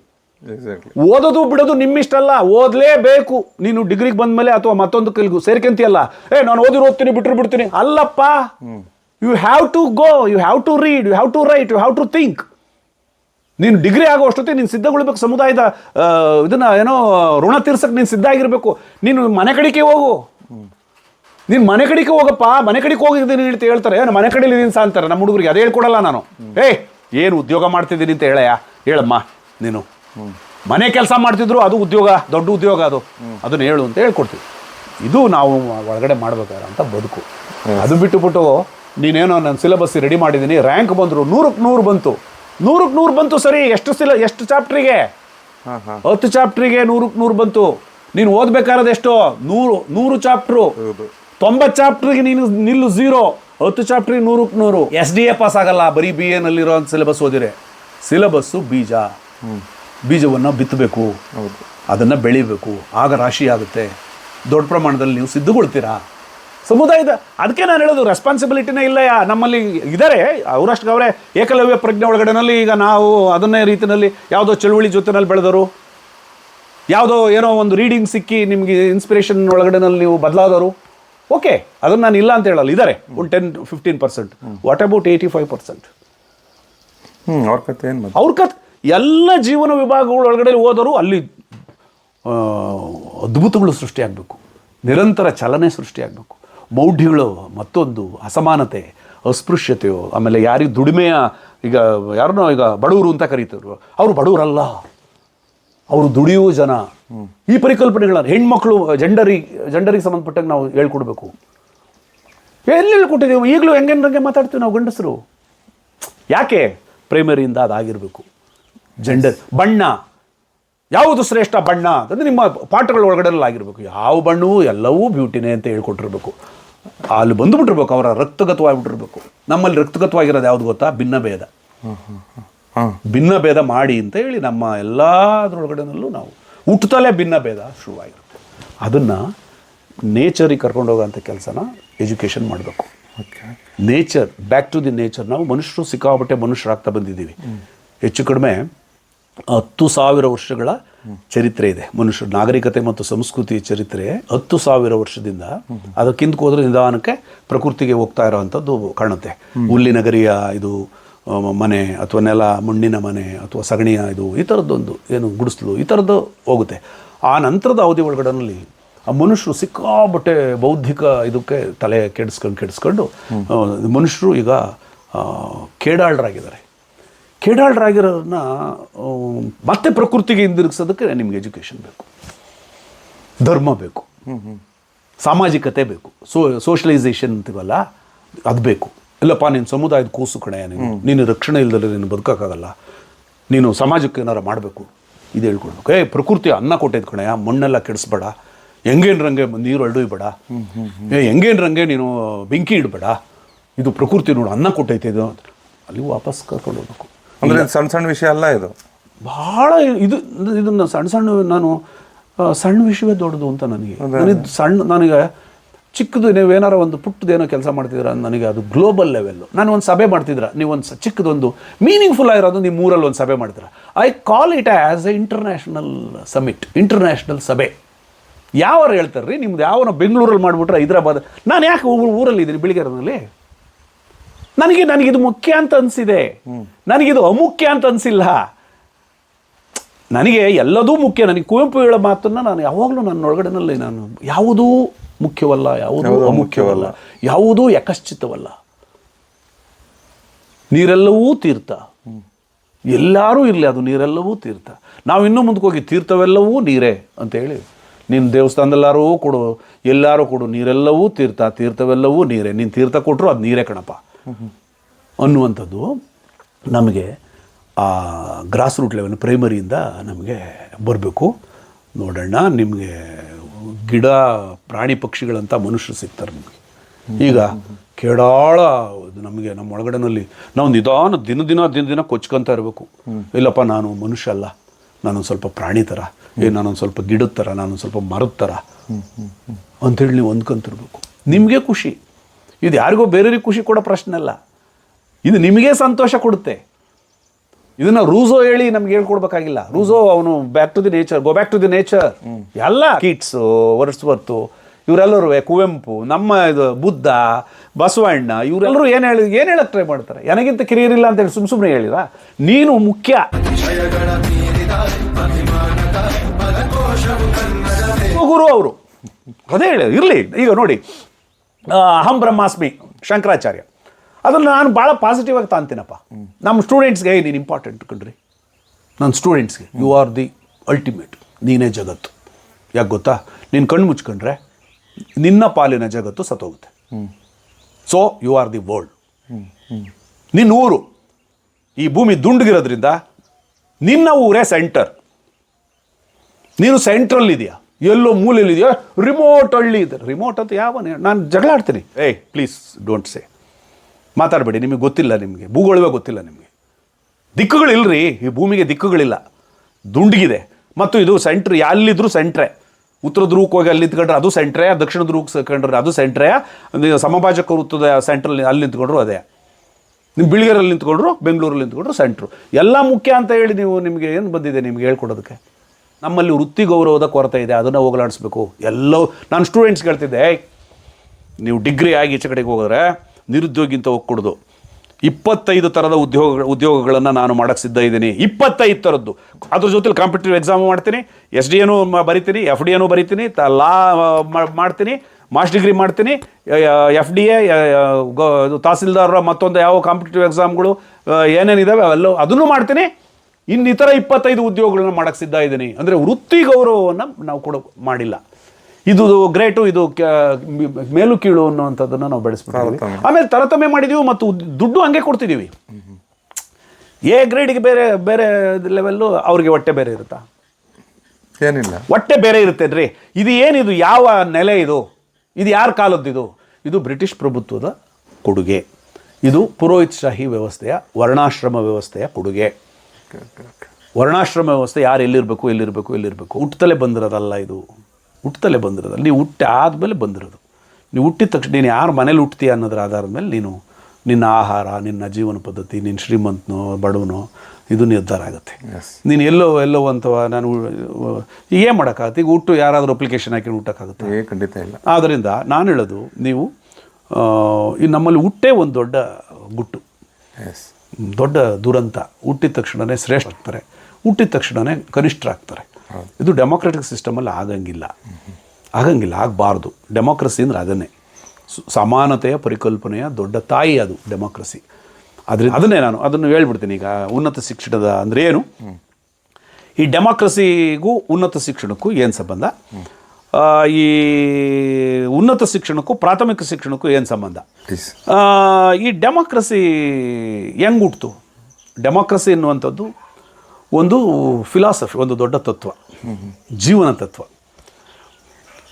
ಓದೋದು ಬಿಡೋದು ನಿಮ್ಮಿಷ್ಟಲ್ಲ ಓದಲೇಬೇಕು. ನೀನು ಡಿಗ್ರಿಗೆ ಬಂದ್ಮೇಲೆ ಅಥವಾ ಮತ್ತೊಂದು ಕಲಿಗೂ ಸೇರ್ಕೊಂತಿಯಲ್ಲ. ಏ ನಾನು ಓದಿರೋ ಓದ್ತೀನಿ ಬಿಟ್ಟರು ಬಿಡ್ತೀನಿ. ಅಲ್ಲಪ್ಪ you have to go you have to read you have to write you have to think ನೀನು ಡಿಗ್ರಿ ಆಗೋ ಅಷ್ಟೊತ್ತಿಗೆ ನೀನು ಸಿದ್ಧಗೊಳ್ಬೇಕು ಸಮುದಾಯದ ಇದನ್ನ ಏನೋ ಋಣ ತೀರ್ಸಕ್ಕೆ ನೀನು ಸಿದ್ಧ ಆಗಿರಬೇಕು. ನೀನು ಮನೆ ಕಡಿಕೆ ಹೋಗು. ನೀನು ಮನೆ ಕಡೆಗೆ ಹೋಗಪ್ಪ ಮನೆ ಕಡೆಗೆ ಹೋಗಿದ್ದೀನಿ ಅಂತ ಹೇಳ್ತಾರೆ. ಏನು ಮನೆ ಕಡೆಯಲ್ಲಿ ನೀನು ಅಂತಾರೆ. ನಮ್ಮ ಹುಡುಗರಿಗೆ ಅದೇ ಹೇಳ್ಕೊಡಲ್ಲ ನಾನು. ಏಯ್ ಏನು ಉದ್ಯೋಗ ಮಾಡ್ತಿದ್ದೀನಿ ಅಂತ ಹೇಳಯ್ಯ? ಹೇಳಮ್ಮ ನೀನು. ಮನೆ ಕೆಲಸ ಮಾಡ್ತಿದ್ರು ಅದು ಉದ್ಯೋಗ ದೊಡ್ಡ ಉದ್ಯೋಗ ಅದು. ಅದನ್ನ ಹೇಳು ಅಂತ ಹೇಳ್ಕೊಡ್ತೀವಿ. ಇದು ನಾವು ಒಳಗಡೆ ಮಾಡ್ಬೇಕಾದ್ರೆ ಅಂತ ಬದುಕು. ಅದು ಬಿಟ್ಟುಬಿಟ್ಟು ನೀನೇನೋ ನನ್ನ ಸಿಲೆಬಸ್ ರೆಡಿ ಮಾಡಿದ್ದೀನಿ ರ್ಯಾಂಕ್ ಬಂದರು ನೂರಕ್ಕೆ ನೂರು ಬಂತು. ನೂರಕ್ಕೆ ನೂರು ಬಂತು ಸರಿ ಎಷ್ಟು ಸಿಲ ಎಷ್ಟು ಚಾಪ್ಟ್ರಿಗೆ ಹಾಂ ಹಾಂ. ಹತ್ತು ಚಾಪ್ಟ್ರಿಗೆ ನೂರಕ್ಕೆ ನೂರು ಬಂತು. ನೀನು ಓದ್ಬೇಕಾದ್ರೆ ಎಷ್ಟು? ನೂರು ನೂರು ಚಾಪ್ಟ್ರು ತೊಂಬತ್ತು ಚಾಪ್ಟ್ರಿಗೆ ನೀನು ನಿಲ್ಲು ಝೀರೋ ಹತ್ತು ಚಾಪ್ಟ್ರಿಗೆ ನೂರಕ್ಕೆ ನೂರು. ಎಸ್ ಡಿ ಎ ಪಾಸ್ ಆಗಲ್ಲ ಬರೀ ಬಿ ಎನಲ್ಲಿರೋ ಸಿಲೆಬಸ್ ಓದಿರೆ ಸಿಲೆಬಸ್ಸು ಬೀಜ. ಬೀಜವನ್ನು ಬಿತ್ತಬೇಕು. ಹೌದು. ಅದನ್ನು ಬೆಳಿಬೇಕು. ಆಗ ರಾಶಿ ಆಗುತ್ತೆ. ದೊಡ್ಡ ಪ್ರಮಾಣದಲ್ಲಿ ನೀವು ಸಿದ್ಧಗೊಳ್ತೀರಾ? ಸಮುದಾಯದ ಅದಕ್ಕೆ ನಾನು ಹೇಳೋದು ರೆಸ್ಪಾನ್ಸಿಬಿಲಿಟಿನೇ ಇಲ್ಲ ಯಾ ನಮ್ಮಲ್ಲಿ ಇದ್ದಾರೆ ಅವರಷ್ಟು ಅವರೇ ಏಕಲವ್ಯ ಪ್ರಜ್ಞೆ ಒಳಗಡೆನಲ್ಲಿ ಈಗ ನಾವು ಅದನ್ನೇ ರೀತಿಯಲ್ಲಿ ಯಾವುದೋ ಚಳುವಳಿ ಜೊತೆನಲ್ಲಿ ಬೆಳೆದರು. ಯಾವುದೋ ಏನೋ ಒಂದು ರೀಡಿಂಗ್ ಸಿಕ್ಕಿ ನಿಮಗೆ ಇನ್ಸ್ಪಿರೇಷನ್ ಒಳಗಡೆನಲ್ಲಿ ನೀವು ಬದಲಾದವರು ಓಕೆ ಅದನ್ನು ನಾನು ಇಲ್ಲ ಅಂತ ಹೇಳಲ್ಲ. ಇದ್ದಾರೆ ಒಂದು ten fifteen percent what about eighty five percent ಹ್ಞೂ ಅವ್ರ ಕತೆ ಏನು ಅವ್ರ ಕತ್ ಎಲ್ಲ ಜೀವನ ವಿಭಾಗಗಳ ಒಳಗಡೆ ಹೋದರೂ ಅಲ್ಲಿ ಅದ್ಭುತಗಳು ಸೃಷ್ಟಿಯಾಗಬೇಕು. ನಿರಂತರ ಚಲನೆ ಸೃಷ್ಟಿಯಾಗಬೇಕು. ಮೌಢ್ಯಗಳು ಮತ್ತೊಂದು ಅಸಮಾನತೆ, ಅಸ್ಪೃಶ್ಯತೆಯೋ, ಆಮೇಲೆ ಯಾರಿಗೆ ದುಡಿಮೆಯ, ಈಗ ಯಾರನ್ನೋ ಈಗ ಬಡವರು ಅಂತ ಕರೀತಾರೆ ಅವರು ಬಡವರಲ್ಲ. ಅವರು ದುಡಿಯುವ ಜನ. ಈ ಪರಿಕಲ್ಪನೆಗಳನ್ನು ಹೆಣ್ಮಕ್ಳು ಜೆಂಡರಿಗೆ ಜೆಂಡರಿಗೆ ಸಂಬಂಧಪಟ್ಟಂಗೆ ನಾವು ಹೇಳ್ಕೊಡ್ಬೇಕು. ಎಲ್ಲಿ ಹೇಳ್ಕೊಟ್ಟಿದ್ದೀವಿ ಈಗಲೂ ಹೆಂಗೆ ಮಾತಾಡ್ತೀವಿ ನಾವು ಗಂಡಸರು. ಯಾಕೆ? ಪ್ರೈಮರಿಯಿಂದ ಅದಾಗಿರಬೇಕು. ಜೆಂಡರ್ ಬಣ್ಣ. ಯಾವುದು ಶ್ರೇಷ್ಠ ಬಣ್ಣ? ಅಂತಂದರೆ ನಿಮ್ಮ ಪಾಠಗಳ ಒಳಗಡೆ ಆಗಿರಬೇಕು ಯಾವ ಬಣ್ಣವೂ ಎಲ್ಲವೂ ಬ್ಯೂಟಿನೇ ಅಂತ ಹೇಳ್ಕೊಟ್ಟಿರ್ಬೇಕು. ಅಲ್ಲಿ ಬಂದುಬಿಟ್ಟಿರ್ಬೇಕು ಅವರ ರಕ್ತಗತವಾಗಿಬಿಟ್ಟಿರ್ಬೇಕು. ನಮ್ಮಲ್ಲಿ ರಕ್ತಗತವಾಗಿರೋದು ಯಾವುದು ಗೊತ್ತಾ? ಭಿನ್ನ ಭೇದ. ಭಿನ್ನ ಭೇದ ಮಾಡಿ ಅಂತ ಹೇಳಿ ನಮ್ಮ ಎಲ್ಲದರೊಳಗಡೆನಲ್ಲೂ ನಾವು ಹುಟ್ಟುತ್ತಲೇ ಭಿನ್ನ ಭೇದ ಶುರುವಾಗಿರುತ್ತೆ. ಅದನ್ನು ನೇಚರಿಗೆ ಕರ್ಕೊಂಡು ಹೋಗೋಂಥ ಕೆಲಸನ ಎಜುಕೇಷನ್ ಮಾಡಬೇಕು. Okay. Nature back to the nature. ನಾವು ಮನುಷ್ಯರು ಸಿಕ್ಕಾಪಟ್ಟೆ ಮನುಷ್ಯರಾಗ್ತಾ ಬಂದಿದ್ದೀವಿ. ಹೆಚ್ಚು ಕಡಿಮೆ ಹತ್ತು ಸಾವಿರ ವರ್ಷಗಳ ಚರಿತ್ರೆ ಇದೆ. ಮನುಷ್ಯ ನಾಗರಿಕತೆ ಮತ್ತು ಸಂಸ್ಕೃತಿ ಚರಿತ್ರೆ ಹತ್ತು ಸಾವಿರ ವರ್ಷದಿಂದ ಅದಕ್ಕಿಂತ ಹೋದ್ರೆ ನಿಧಾನಕ್ಕೆ ಪ್ರಕೃತಿಗೆ ಹೋಗ್ತಾ ಇರೋವಂಥದ್ದು ಕಾಣುತ್ತೆ. ಹುಲ್ಲಿನಗರಿಯ ಇದು ಮನೆ ಅಥವಾ ನೆಲ, ಮಣ್ಣಿನ ಮನೆ ಅಥವಾ ಸಗಣಿಯ ಇದು, ಈ ಥರದ್ದೊಂದು ಏನು ಗುಡಿಸ್ಲು, ಈ ಥರದ್ದು ಹೋಗುತ್ತೆ. ಆ ನಂತರದ ಅವಧಿ ಒಳಗಡೆನಲ್ಲಿ ಆ ಮನುಷ್ಯರು ಸಿಕ್ಕಾಬಟ್ಟೆ ಬೌದ್ಧಿಕ ಇದಕ್ಕೆ ತಲೆ ಕೆಡಿಸ್ಕೊಂಡು ಕೆಡಿಸ್ಕೊಂಡು ಮನುಷ್ಯರು ಈಗ ಕೇಡಾಳರಾಗಿದ್ದಾರೆ. ಕೇಡಾಳರಾಗಿರೋರನ್ನ ಮತ್ತೆ ಪ್ರಕೃತಿಗೆ ಹಿಂದಿರುಗಿಸೋದಕ್ಕೆ ನಿಮ್ಗೆ ಎಜುಕೇಷನ್ ಬೇಕು. ಧರ್ಮ ಬೇಕು. ಸಾಮಾಜಿಕತೆ ಬೇಕು. ಸೋ ಸೋಷಲೈಸೇಷನ್ ಅಂತೀವಲ್ಲ ಅದು ಬೇಕು. ಇಲ್ಲಪ್ಪ ನೀನು ಸಮುದಾಯದ ಕೂಸು ಕಣೆಯ ನೀನು ನೀನು ರಕ್ಷಣೆ ಇಲ್ದಲೆ ನೀನು ಬದುಕೋಕ್ಕಾಗಲ್ಲ. ನೀನು ಸಮಾಜಕ್ಕೆ ಏನಾರು ಮಾಡಬೇಕು? ಇದು ಹೇಳ್ಕೊಳ್ಬೇಕು ಏ ಪ್ರಕೃತಿ ಅನ್ನ ಕೊಟ್ಟಿದ್ದು ಕಣೆಯ ಮಣ್ಣೆಲ್ಲ ಕೆಡಿಸ್ಬೇಡ. ಹೆಂಗೇನ್ರಂಗೆ ನೀರು ಅಡ್ಡೊಯ್ಬೇಡ ಏ ಹೆಂಗೇನು ರಂಗೆ ನೀನು ಬೆಂಕಿ ಇಡಬೇಡ. ಇದು ಪ್ರಕೃತಿ ನೋಡು ಅನ್ನ ಕೊಟ್ಟೈತೆ ಇದು. ಅಲ್ಲಿ ವಾಪಸ್ ಕರ್ಕೊಂಡು ಹೋಗ್ಬೇಕು. ಅಂದ್ರೆ ಸಣ್ಣ ಸಣ್ಣ ವಿಷಯ ಅಲ್ಲ ಇದು? ಬಹಳ ಇದು ಇದನ್ನ ಸಣ್ಣ ಸಣ್ಣ ನಾನು ಸಣ್ಣ ವಿಷಯವೇ ದೊಡ್ಡದು ಅಂತ ನನಗೆ. ನನಗೆ ಸಣ್ಣ ನನಗೆ ಚಿಕ್ಕದು ನೀವು ಏನಾರ ಒಂದು ಪುಟ್ಟದೇನೋ ಕೆಲಸ ಮಾಡ್ತಿದ್ರ ನನಗೆ ಅದು ಗ್ಲೋಬಲ್ ಲೆವೆಲ್ಲು ನಾನು ಒಂದು ಸಭೆ ಮಾಡ್ತಿದ್ರ? ನೀವು ಒಂದು ಚಿಕ್ಕದೊಂದು ಮೀನಿಂಗ್ಫುಲ್ ಆಗಿರೋದು ನೀವು ಮೂರಲ್ಲಿ ಒಂದು ಸಭೆ ಮಾಡ್ತೀರ I call it as a international summit international ಸಭೆ. ಯಾವ್ರು ಹೇಳ್ತಾರೆ ರೀ ನಿಮ್ದು ಯಾವನ ಬೆಂಗಳೂರಲ್ಲಿ ಮಾಡಿಬಿಟ್ರೆ ಹೈದ್ರಾಬಾದ್. ನಾನು ಯಾಕೆ ಊರಲ್ಲಿ ಇದ್ದೀನಿ ಬೆಳಿಗ್ಗೆರಲ್ಲಿ ನನಗೆ ನನಗಿದು ಮುಖ್ಯ ಅಂತ ಅನಿಸಿದೆ. ನನಗಿದು ಅಮುಖ್ಯ ಅಂತ ಅನಿಸಿಲ್ಲ. ನನಗೆ ಎಲ್ಲದೂ ಮುಖ್ಯ. ನನಗೆ ಕುವೆಂಪು ಹೇಳೋ ಮಾತನ್ನು ನಾನು ಯಾವಾಗಲೂ ನನ್ನ ಒಳಗಡೆನಲ್ಲಿ ನಾನು ಯಾವುದೂ ಮುಖ್ಯವಲ್ಲ ಯಾವುದೂ ಅಮುಖ್ಯವಲ್ಲ ಯಾವುದೂ ಯಕಶ್ಚಿತವಲ್ಲ. ನೀರೆಲ್ಲವೂ ತೀರ್ಥ. ಎಲ್ಲರೂ ಇರಲಿ ಅದು ನೀರೆಲ್ಲವೂ ತೀರ್ಥ. ನಾವು ಇನ್ನೂ ಮುಂದಕ್ಕೆ ಹೋಗಿ ತೀರ್ಥವೆಲ್ಲವೂ ನೀರೇ ಅಂತ ಹೇಳಿ. ನೀನು ದೇವಸ್ಥಾನದಲ್ಲಾರೂ ಕೊಡು ಎಲ್ಲರೂ ಕೊಡು ನೀರೆಲ್ಲವೂ ತೀರ್ಥ ತೀರ್ಥವೆಲ್ಲವೂ ನೀರೇ. ನೀನು ತೀರ್ಥ ಕೊಟ್ಟರು ಅದು ನೀರೇ ಕಣಪ್ಪ. ಅನ್ನುವಂಥದ್ದು ನಮಗೆ ಆ ಗ್ರಾಸ್ ರೂಟ್ ಲೆವೆಲ್ ಪ್ರೈಮರಿಯಿಂದ ನಮಗೆ ಬರಬೇಕು. ನೋಡೋಣ ನಿಮಗೆ ಗಿಡ, ಪ್ರಾಣಿ ಪಕ್ಷಿಗಳಂತ ಮನುಷ್ಯರು ಸಿಗ್ತಾರೆ ನಿಮಗೆ. ಈಗ ಕೇಡಾಳ ನಮಗೆ ನಮ್ಮ ಒಳಗಡೆನಲ್ಲಿ ನಾವು ನಿಧಾನ ದಿನ ದಿನ ದಿನ ದಿನ ಕೊಚ್ಕೊಂತ ಇರಬೇಕು. ಇಲ್ಲಪ್ಪ, ನಾನು ಮನುಷ್ಯ ಅಲ್ಲ. ನಾನೊಂದು ಸ್ವಲ್ಪ ಪ್ರಾಣಿ ಥರ. ಏ, ನಾನೊಂದು ಸ್ವಲ್ಪ ಗಿಡದ ಥರ, ನಾನೊಂದು ಸ್ವಲ್ಪ ಮರದ ಥರ. ಅಂಥೇಳಿ ನೀವು ಹೊಂದ್ಕೊಂತಿರ್ಬೇಕು. ನಿಮಗೆ ಖುಷಿ. ಇದು ಯಾರಿಗೋ ಬೇರೆಯವ್ರಿಗೆ ಖುಷಿ ಕೊಡೋ ಪ್ರಶ್ನೆ ಅಲ್ಲ. ಇದು ನಿಮಗೆ ಸಂತೋಷ ಕೊಡುತ್ತೆ. ಇದನ್ನ ರೂಸೋ ಹೇಳಿ ನಮ್ಗೆ ಹೇಳ್ಕೊಡ್ಬೇಕಾಗಿಲ್ಲ. ರೂಸೋ ಅವನು back to the nature go back to the nature ಎಲ್ಲ ಕಿಟ್ಸು ವರ್ಡ್ಸ್ವರ್ತು ಇವರೆಲ್ಲರೂ ಕುವೆಂಪು, ನಮ್ಮ ಇದು ಬುದ್ಧ, ಬಸವಣ್ಣ, ಇವರೆಲ್ಲರೂ ಏನು ಹೇಳಿ, ಏನು ಹೇಳಕ್ಕೆ ಟ್ರೈ ಮಾಡ್ತಾರೆ? ನನಗಿಂತ ಕಿರಿಯರಿಲ್ಲ ಅಂತ ಹೇಳಿ ಸುಮ್ ಸುಮ್ಮನೆ ಹೇಳಿದ? ನೀನು ಮುಖ್ಯ. ಗುರು ಅವರು. ಅದೇ ಹೇಳಿ, ಇರಲಿ. ಈಗ ನೋಡಿ ಅಹಂ ಬ್ರಹ್ಮಾಸ್ಮಿ, ಶಂಕರಾಚಾರ್ಯ. ಅದನ್ನು ನಾನು ಭಾಳ ಪಾಸಿಟಿವ್ ಆಗಿ ತಾಂತೀನಪ್ಪ. ನಮ್ಮ ಸ್ಟೂಡೆಂಟ್ಸ್ಗೆ ನೀನು ಇಂಪಾರ್ಟೆಂಟ್ ಕಣ್ರಿ. ನನ್ನ ಸ್ಟೂಡೆಂಟ್ಸ್ಗೆ ಯು ಆರ್ ದಿ ಅಲ್ಟಿಮೇಟ್ ನೀನೇ ಜಗತ್ತು. ಯಾಕೆ ಗೊತ್ತಾ? ನೀನು ಕಣ್ಣು ಮುಚ್ಕೊಂಡ್ರೆ ನಿನ್ನ ಪಾಲಿನ ಜಗತ್ತು ಸತ್ತೋಗುತ್ತೆ. So you are the world ನಿನ್ನ ಊರು, ಈ ಭೂಮಿ ದುಂಡಗಿರೋದ್ರಿಂದ ನಿನ್ನ ಊರೇ ಸೆಂಟರ್ ನೀನು ಸೆಂಟ್ರಲ್ ಇದೆಯಾ? ಎಲ್ಲೋ ಮೂಲೆಯಲ್ಲಿ ಇದೆಯಾ ರಿಮೋಟ್ ಹಳ್ಳಿ ಇದೆ. ರಿಮೋಟ್ ಅಂತ ಯಾವ ನಾನು ಜಗಳ ಆಡ್ತೀನಿ ಏಯ್ ಪ್ಲೀಸ್ ಡೋಂಟ್ ಸೇ ಮಾತಾಡಬೇಡಿ, ನಿಮಗೆ ಗೊತ್ತಿಲ್ಲ ನಿಮಗೆ. ಭೂಗೋಳವೇ ಗೊತ್ತಿಲ್ಲ ನಿಮಗೆ. ದಿಕ್ಕುಗಳಿಲ್ಲರಿ ಈ ಭೂಮಿಗೆ ದಿಕ್ಕುಗಳಿಲ್ಲ. ದುಂಡಿಗಿದೆ. ಮತ್ತು ಇದು ಸೆಂಟ್ರ್ ಎಲ್ಲಿದ್ರು ಸೆಂಟ್ರೆ ಉತ್ತರ ಧ್ರುವಕ್ಕೆ ಹೋಗಿ ಅಲ್ಲಿ ನಿಂತ್ಕೊಂಡ್ರೆ ಅದು ಸೆಂಟ್ರೆ ದಕ್ಷಿಣ ಧ್ರುವಕ್ಕೆ ಕಂಡ್ರೆ ಅದು ಸೆಂಟ್ರೇ ಸಮಭಾಜಕ ವೃತ್ತದ ಸೆಂಟ್ರಲ್ಲಿ ಅಲ್ಲಿ ನಿಂತ್ಕೊಂಡ್ರು ಅದೇ. ನಿಮ್ಮ ಬಿಳಿಗರಲ್ಲಿ ನಿಂತ್ಕೊಂಡ್ರು, ಬೆಂಗಳೂರಲ್ಲಿ ನಿಂತ್ಕೊಂಡ್ರು ಸೆಂಟ್ರು ಎಲ್ಲ ಮುಖ್ಯ ಅಂತ ಹೇಳಿ ನೀವು ನಿಮಗೆ ಏನು ಬಂದಿದೆ ನಿಮ್ಗೆ ಹೇಳ್ಕೊಡೋದಕ್ಕೆ? ನಮ್ಮಲ್ಲಿ ವೃತ್ತಿ ಗೌರವದ ಕೊರತೆ ಇದೆ ಅದನ್ನು ಹೋಗಲಾಡಿಸ್ಬೇಕು. ಎಲ್ಲವೂ ನಾನು ಸ್ಟೂಡೆಂಟ್ಸ್ ಹೇಳ್ತಿದ್ದೆ "ಏಯ್, ನೀವು ಡಿಗ್ರಿ ಆಗಿ ಈಚೆ ಕಡೆಗೆ ಹೋಗಿದ್ರೆ ನಿರುದ್ಯೋಗಿಂತ ಹೋಗ್ಕೊಡ್ದು. ಇಪ್ಪತ್ತೈದು ಥರದ ಉದ್ಯೋಗ ಉದ್ಯೋಗಗಳನ್ನು ನಾನು ಮಾಡೋಕ್ಕೆ ಸಿದ್ಧ ಇದ್ದೀನಿ. ಇಪ್ಪತ್ತೈದು ಥರದ್ದು ಅದ್ರ ಜೊತೆಲಿ ಕಾಂಪಿಟೇಟಿವ್ ಎಕ್ಸಾಮ್ ಮಾಡ್ತೀನಿ ಎಸ್ ಡಿ ಎನು ಬರಿತೀನಿ ಎಫ್ ಡಿ ಬರಿತೀನಿ ತ ಲಾ ಮಾಡ್ತೀನಿ ಮಾಸ್ಟ್ ಡಿಗ್ರಿ ಮಾಡ್ತೀನಿ ಎಫ್ ಡಿ ಎ ತಹಸೀಲ್ದಾರ ಮತ್ತೊಂದು ಯಾವ ಕಾಂಪಿಟೇಟಿವ್ ಎಕ್ಸಾಮ್ಗಳು ಏನೇನಿದ್ದಾವೆ ಅವೆಲ್ಲೋ ಅದನ್ನು ಮಾಡ್ತೀನಿ. ಇನ್ನು ಇತರ ಇಪ್ಪತ್ತೈದು ಉದ್ಯೋಗಗಳನ್ನ ಮಾಡಕ್ಕೆ ಸಿದ್ಧ ಇದ್ದೀನಿ. ಅಂದರೆ ವೃತ್ತಿ ಗೌರವವನ್ನು ನಾವು ಕೊಡೋ ಮಾಡಿಲ್ಲ. ಇದು ಗ್ರೇಟು ಇದು ಮೇಲು ಕೀಳು ಅನ್ನುವಂಥದ್ದನ್ನು ನಾವು ಬೆಳೆಸ್ಬಿಟ್ಟು. ಆಮೇಲೆ ತರತಮೆ ಮಾಡಿದೀವಿ ಮತ್ತು ದುಡ್ಡು ಹಂಗೆ ಕೊಡ್ತಿದ್ದೀವಿ ಎ ಗ್ರೇಡ್ಗೆ ಬೇರೆ ಬೇರೆ ಲೆವೆಲ್ಲು ಅವ್ರಿಗೆ ಹೊಟ್ಟೆ ಬೇರೆ ಇರುತ್ತಾ? ಏನಿಲ್ಲ. ಹೊಟ್ಟೆ ಬೇರೆ ಇರುತ್ತೆ ರೀ ಇದು ಏನಿದು ಯಾವ ನೆಲೆ ಇದು? ಇದು ಯಾರ ಕಾಲದ್ದಿದು? ಇದು ಬ್ರಿಟಿಷ್ ಪ್ರಭುತ್ವದ ಕೊಡುಗೆ. ಇದು ಪುರೋಹಿತ್ ಶಾಹಿ ವ್ಯವಸ್ಥೆಯ ವರ್ಣಾಶ್ರಮ ವ್ಯವಸ್ಥೆಯ ಕೊಡುಗೆ. ವರ್ಣಾಶ್ರಮ ವ್ಯವಸ್ಥೆ ಯಾರು ಎಲ್ಲಿರಬೇಕು ಎಲ್ಲಿರಬೇಕು ಎಲ್ಲಿರಬೇಕು? ಹುಟ್ಟುತ್ತಲೇ ಬಂದಿರೋದಲ್ಲ ಇದು. ಹುಟ್ಟುತ್ತಲೇ ಬಂದಿರೋದಲ್ಲ ನೀವು ಹುಟ್ಟಿ ಆದಮೇಲೆ ಬಂದಿರೋದು. ನೀವು ಹುಟ್ಟಿದ ತಕ್ಷಣ ನೀನು ಯಾರು ಮನೇಲಿ ಹುಟ್ತೀಯ ಅನ್ನೋದ್ರ ಆಧಾರದ ಮೇಲೆ ನೀನು ನಿನ್ನ ಆಹಾರ ನಿನ್ನ ಜೀವನ ಪದ್ಧತಿ ನಿನ್ನ ಶ್ರೀಮಂತನೋ ಬಡವನೋ ಇದು ನಿರ್ಧಾರ ಆಗುತ್ತೆ. ನೀನು ಎಲ್ಲೋ ಎಲ್ಲೋ ಅಂತವ ನಾನು ಈಗ ಏನು ಮಾಡೋಕ್ಕಾಗುತ್ತೆ? ಈಗ ಹುಟ್ಟು ಯಾರಾದರೂ ಅಪ್ಲಿಕೇಶನ್ ಹಾಕಿ ಹುಟ್ಟೋಕ್ಕಾಗುತ್ತೆ? ಖಂಡಿತ ಇಲ್ಲ. ಆದ್ದರಿಂದ ನಾನು ಹೇಳೋದು ನೀವು ಈ ನಮ್ಮಲ್ಲಿ ಹುಟ್ಟೇ ಒಂದು ದೊಡ್ಡ ಗುಟ್ಟು. ಎಸ್ ದೊಡ್ಡ ದುರಂತ. ಹುಟ್ಟಿದ ತಕ್ಷಣವೇ ಶ್ರೇಷ್ಠ ಆಗ್ತಾರೆ. ಹುಟ್ಟಿದ ತಕ್ಷಣವೇ ಕನಿಷ್ಠರಾಗ್ತಾರೆ. ಇದು ಡೆಮೋಕ್ರೆಟಿಕ್ ಸಿಸ್ಟಮಲ್ಲಿ ಆಗಂಗಿಲ್ಲ. ಆಗಂಗಿಲ್ಲ ಆಗಬಾರ್ದು. ಡೆಮೋಕ್ರಸಿ ಅಂದರೆ ಅದನ್ನೇ. ಸಮಾನತೆಯ ಪರಿಕಲ್ಪನೆಯ ದೊಡ್ಡ ತಾಯಿ ಅದು ಡೆಮೋಕ್ರಸಿ. ಅದರಿಂದ ಅದನ್ನೇ ನಾನು ಅದನ್ನು ಹೇಳ್ಬಿಡ್ತೀನಿ ಈಗ ಉನ್ನತ ಶಿಕ್ಷಣದ ಅಂದರೆ ಏನು? ಈ ಡೆಮೋಕ್ರಸಿಗೂ ಉನ್ನತ ಶಿಕ್ಷಣಕ್ಕೂ ಏನು ಸಂಬಂಧ? ಈ ಉನ್ನತ ಶಿಕ್ಷಣಕ್ಕೂ ಪ್ರಾಥಮಿಕ ಶಿಕ್ಷಣಕ್ಕೂ ಏನು ಸಂಬಂಧ? ಈ ಡೆಮಾಕ್ರಸಿ ಹೆಂಗೆ ಹುಟ್ತು. ಡೆಮಾಕ್ರಸಿ ಎನ್ನುವಂಥದ್ದು ಒಂದು ಫಿಲಾಸಫಿ ಒಂದು ದೊಡ್ಡ ತತ್ವ ಜೀವನ ತತ್ವ.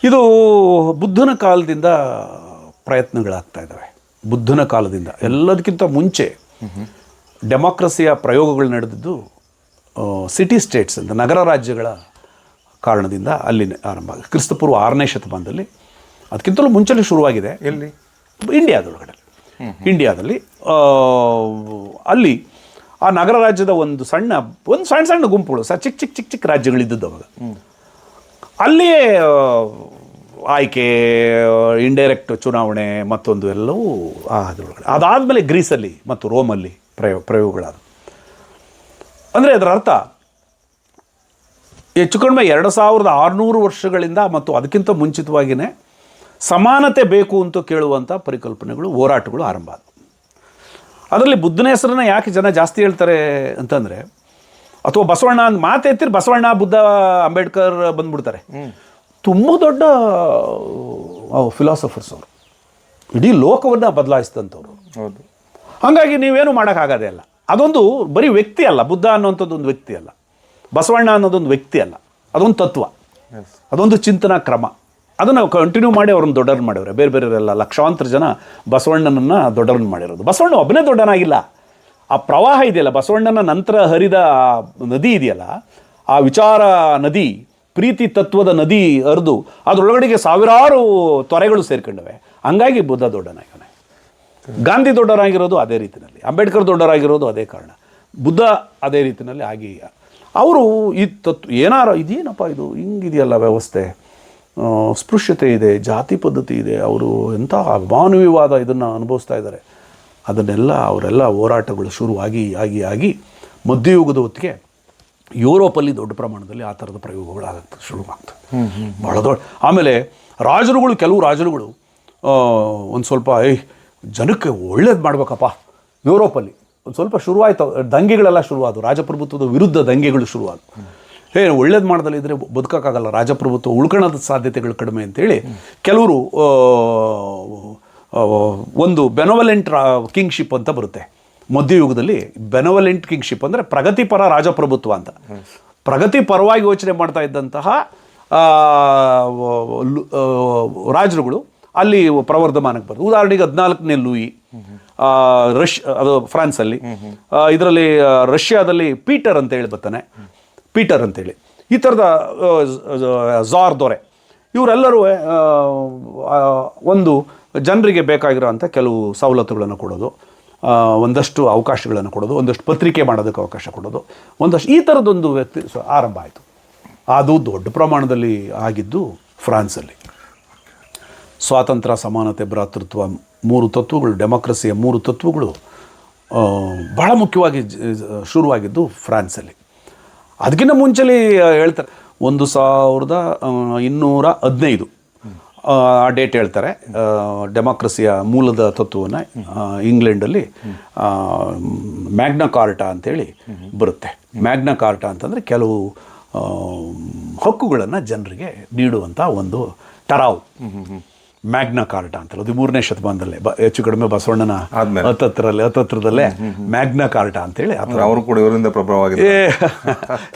ಇದು ಬುದ್ಧನ ಕಾಲದಿಂದ ಪ್ರಯತ್ನಗಳಾಗ್ತಾ ಇದ್ದಾವೆ. ಬುದ್ಧನ ಕಾಲದಿಂದ. ಎಲ್ಲದಕ್ಕಿಂತ ಮುಂಚೆ ಡೆಮೋಕ್ರಸಿಯ ಪ್ರಯೋಗಗಳು ನಡೆದಿದ್ದು ಸಿಟಿ ಸ್ಟೇಟ್ಸ್ ಅಂತ ನಗರ ರಾಜ್ಯಗಳ ಕಾರಣದಿಂದ ಅಲ್ಲಿ ಆರಂಭ ಆಗುತ್ತೆ. ಕ್ರಿಸ್ತಪೂರ್ವ ಆರನೇ ಶತಮಾನದಲ್ಲಿ ಅದಕ್ಕಿಂತಲೂ ಮುಂಚೆನೇ ಶುರುವಾಗಿದೆ. ಎಲ್ಲಿ? ಇಂಡಿಯಾದೊಳಗಡೆ. ಇಂಡಿಯಾದಲ್ಲಿ ಅಲ್ಲಿ ಆ ನಗರ ರಾಜ್ಯದ ಒಂದು ಸಣ್ಣ ಒಂದು ಸಣ್ಣ ಸಣ್ಣ ಗುಂಪುಗಳು ಸ ಚಿಕ್ಕ ಚಿಕ್ಕ ಚಿಕ್ಕ ಚಿಕ್ಕ ರಾಜ್ಯಗಳಿದ್ದದ್ದು ಅವಾಗ. ಅಲ್ಲಿಯೇ ಆಯ್ಕೆ ಇಂಡೈರೆಕ್ಟ್ ಚುನಾವಣೆ ಮತ್ತೊಂದು ಎಲ್ಲವೂ ಅದರೊಳಗಡೆ. ಅದಾದಮೇಲೆ ಗ್ರೀಸಲ್ಲಿ ಮತ್ತು ರೋಮಲ್ಲಿ ಪ್ರಯೋಗ ಪ್ರಯೋಗಗಳಾದ ಅಂದರೆ ಅದರ ಅರ್ಥ ಹೆಚ್ಚು ಕಡಿಮೆ ಎರಡು ಸಾವಿರದ ಆರುನೂರು ವರ್ಷಗಳಿಂದ ಮತ್ತು ಅದಕ್ಕಿಂತ ಮುಂಚಿತವಾಗಿಯೇ ಸಮಾನತೆ ಬೇಕು ಅಂತ ಕೇಳುವಂಥ ಪರಿಕಲ್ಪನೆಗಳು ಹೋರಾಟಗಳು ಆರಂಭ ಆದವು. ಅದರಲ್ಲಿ ಬುದ್ಧನ ಹೆಸರನ್ನ ಯಾಕೆ ಜನ ಜಾಸ್ತಿ ಹೇಳ್ತಾರೆ ಅಂತಂದರೆ ಅಥವಾ ಬಸವಣ್ಣ ಅಂತ ಮಾತು ಎತ್ತಿರಿ ಬಸವಣ್ಣ ಬುದ್ಧ ಅಂಬೇಡ್ಕರ್ ಬಂದ್ಬಿಡ್ತಾರೆ. ತುಂಬ ದೊಡ್ಡ ಫಿಲಾಸಫರ್ಸ್ ಅವರು. ಇಡೀ ಲೋಕವನ್ನು ಬದಲಾಯಿಸಿದಂಥವ್ರು. ಹೌದು. ಹಾಗಾಗಿ ನೀವೇನು ಮಾಡೋಕ್ಕಾಗೋದೇ ಅಲ್ಲ ಅದೊಂದು ಬರೀ ವ್ಯಕ್ತಿ ಅಲ್ಲ ಬುದ್ಧ ಅನ್ನೋಂಥದ್ದು ಒಂದು ವ್ಯಕ್ತಿ ಅಲ್ಲ. ಬಸವಣ್ಣ ಅನ್ನೋದೊಂದು ವ್ಯಕ್ತಿ ಅಲ್ಲ. ಅದೊಂದು ತತ್ವ. ಅದೊಂದು ಚಿಂತನಾ ಕ್ರಮ. ಅದನ್ನು ಕಂಟಿನ್ಯೂ ಮಾಡಿ ಅವ್ರನ್ನ ದೊಡ್ಡವ್ರನ್ನ ಮಾಡಿವ್ರೆ. ಬೇರೆ ಬೇರೆಯವರೆಲ್ಲ ಲಕ್ಷಾಂತರ ಜನ ಬಸವಣ್ಣನನ್ನು ದೊಡ್ಡವ್ರನ್ನ ಮಾಡಿರೋದು. ಬಸವಣ್ಣ ಒಬ್ಬನೇ ದೊಡ್ಡನಾಗಿಲ್ಲ. ಆ ಪ್ರವಾಹ ಇದೆಯಲ್ಲ ಬಸವಣ್ಣನ ನಂತರ ಹರಿದ ನದಿ ಇದೆಯಲ್ಲ ಆ ವಿಚಾರ ನದಿ ಪ್ರೀತಿ ತತ್ವದ ನದಿ ಹರಿದು ಅದರೊಳಗಡೆಗೆ ಸಾವಿರಾರು ತೊರೆಗಳು ಸೇರ್ಕೊಂಡವೆ. ಹಂಗಾಗಿ ಬುದ್ಧ ದೊಡ್ಡನಾಗಿದ್ದಾನೆ. ಗಾಂಧಿ ದೊಡ್ಡರಾಗಿರೋದು ಅದೇ ರೀತಿಯಲ್ಲಿ. ಅಂಬೇಡ್ಕರ್ ದೊಡ್ಡರಾಗಿರೋದು ಅದೇ ಕಾರಣ. ಬುದ್ಧ ಅದೇ ರೀತಿಯಲ್ಲಿ ಆಗಿ ಅವರು ಈ ತತ್ವ ಏನಾರ ಇದೇನಪ್ಪ ಇದು? ಹಿಂಗಿದೆಯಲ್ಲ ವ್ಯವಸ್ಥೆ. ಸ್ಪೃಶ್ಯತೆ ಇದೆ ಜಾತಿ ಪದ್ಧತಿ ಇದೆ ಅವರು ಎಂಥ ಅಮಾನವೀಯವಾದ ಇದನ್ನು ಅನುಭವಿಸ್ತಾ ಇದ್ದಾರೆ. ಅದನ್ನೆಲ್ಲ ಅವರೆಲ್ಲ ಹೋರಾಟಗಳು ಶುರುವಾಗಿ ಆಗಿ ಆಗಿ ಮಧ್ಯಯುಗದ ಹೊತ್ತಿಗೆ ಯುರೋಪಲ್ಲಿ ದೊಡ್ಡ ಪ್ರಮಾಣದಲ್ಲಿ ಆ ಥರದ ಪ್ರಯೋಗಗಳು ಆಗಕ್ಕೆ ಶುರುವಾಗ್ತವೆ ಭಾಳ ದೊಡ್ಡ ಆಮೇಲೆ ರಾಜರುಗಳು ಕೆಲವು ರಾಜರುಗಳು ಒಂದು ಸ್ವಲ್ಪ ಏಯ್ ಜನಕ್ಕೆ ಒಳ್ಳೇದು ಮಾಡ್ಬೇಕಪ್ಪ ಯುರೋಪಲ್ಲಿ. ಒಂದು ಸ್ವಲ್ಪ ಶುರುವಾಯಿತು, ದಂಗೆಗಳೆಲ್ಲ ಶುರುವಾದವು. ರಾಜಪ್ರಭುತ್ವದ ವಿರುದ್ಧ ದಂಗೆಗಳು ಶುರುವಾದವು. ಹೇ, ಒಳ್ಳೇದು ಮಾಡ್ದಲ್ಲಿದ್ದರೆ ಬದುಕೋಕ್ಕಾಗಲ್ಲ, ರಾಜಪ್ರಭುತ್ವ ಉಳ್ಕೊಳ್ಳೋದ ಸಾಧ್ಯತೆಗಳು ಕಡಿಮೆ ಅಂತೇಳಿ ಕೆಲವರು ಒಂದು ಬೆನೋವಲೆಂಟ್ ಬೆನವಲೆಂಟ್ ಕಿಂಗ್ಶಿಪ್ ಅಂತ ಬರುತ್ತೆ. ಮಧ್ಯಯುಗದಲ್ಲಿ ಬೆನವಲೆಂಟ್ ಕಿಂಗ್ಶಿಪ್ ಅಂದರೆ ಪ್ರಗತಿಪರ ರಾಜಪ್ರಭುತ್ವ ಅಂತ. ಪ್ರಗತಿ ಪರವಾಗಿ ಯೋಚನೆ ಮಾಡ್ತಾ ಇದ್ದಂತಹ ರಾಜರುಗಳು ಅಲ್ಲಿ ಪ್ರವರ್ಧಮಾನಕ್ಕೆ ಬರ್ತದೆ ಉದಾಹರಣೆಗೆ ಹದಿನಾಲ್ಕನೇ ಲೂಯಿ. ರಶ್, ಅದು ಫ್ರಾನ್ಸಲ್ಲಿ. ಇದರಲ್ಲಿ ರಷ್ಯಾದಲ್ಲಿ ಪೀಟರ್ ಅಂತ ಹೇಳಿ ಬರ್ತಾನೆ. ಪೀಟರ್ ಅಂತೇಳಿ. ಈ ಥರದ ಝಾರ್ ದೊರೆ. ಇವರೆಲ್ಲರೂ ಒಂದು ಜನರಿಗೆ ಬೇಕಾಗಿರೋಂಥ ಕೆಲವು ಸವಲತ್ತುಗಳನ್ನು ಕೊಡೋದು. ಒಂದಷ್ಟು ಅವಕಾಶಗಳನ್ನು ಕೊಡೋದು. ಒಂದಷ್ಟು ಪತ್ರಿಕೆ ಮಾಡೋದಕ್ಕೆ ಅವಕಾಶ ಕೊಡೋದು. ಒಂದಷ್ಟು, ಈ ಥರದೊಂದು ವ್ಯಕ್ತಿ ಆರಂಭ ಆಯಿತು. ಅದು ದೊಡ್ಡ ಪ್ರಮಾಣದಲ್ಲಿ ಆಗಿದ್ದು ಫ್ರಾನ್ಸಲ್ಲಿ. ಸ್ವಾತಂತ್ರ್ಯ, ಸಮಾನತೆ, ಭ್ರಾತೃತ್ವ ಮೂರು ತತ್ವಗಳು, ಡೆಮೋಕ್ರಸಿಯ ಮೂರು ತತ್ವಗಳು ಬಹಳ ಮುಖ್ಯವಾಗಿ ಶುರುವಾಗಿದ್ದು ಫ್ರಾನ್ಸಲ್ಲಿ. ಅದಕ್ಕಿಂತ ಮುಂಚೆಲಿ ಹೇಳ್ತಾರೆ, ಒಂದು ಸಾವಿರದ ಇನ್ನೂರ ಹದಿನೈದು, ಆ ಡೇಟ್ ಹೇಳ್ತಾರೆ ಡೆಮಾಕ್ರಸಿಯ ಮೂಲದ ತತ್ವವನ್ನು ಇಂಗ್ಲೆಂಡಲ್ಲಿ ಮ್ಯಾಗ್ನಾ ಕಾರ್ಟಾ ಅಂತೇಳಿ ಬರುತ್ತೆ. ಮ್ಯಾಗ್ನಾ ಕಾರ್ಟಾ ಅಂತಂದರೆ ಕೆಲವು ಹಕ್ಕುಗಳನ್ನು ಜನರಿಗೆ ನೀಡುವಂಥ ಒಂದು ಟರಾವು. ಮ್ಯಾಗ್ನಾ ಕಾರ್ಟಾ ಅಂತಲ್ಲ ಹದಿಮೂರನೇ ಶತಮಾನದಲ್ಲೇ. ಬ ಹೆಚ್ಚು ಕಡಿಮೆ ಬಸವಣ್ಣನ ಆದ್ಮೇಲೆ. ಹತ್ತತ್ತರಲ್ಲಿ ಹತ್ತತ್ರದಲ್ಲೇ ಮ್ಯಾಗ್ನಾ ಕಾರ್ಟಾ ಅಂತೇಳಿ ಆ ಥರ. ಅವರು ಕೂಡ ಇವರಿಂದ ಪ್ರಭಾವವಾಗಿದೆ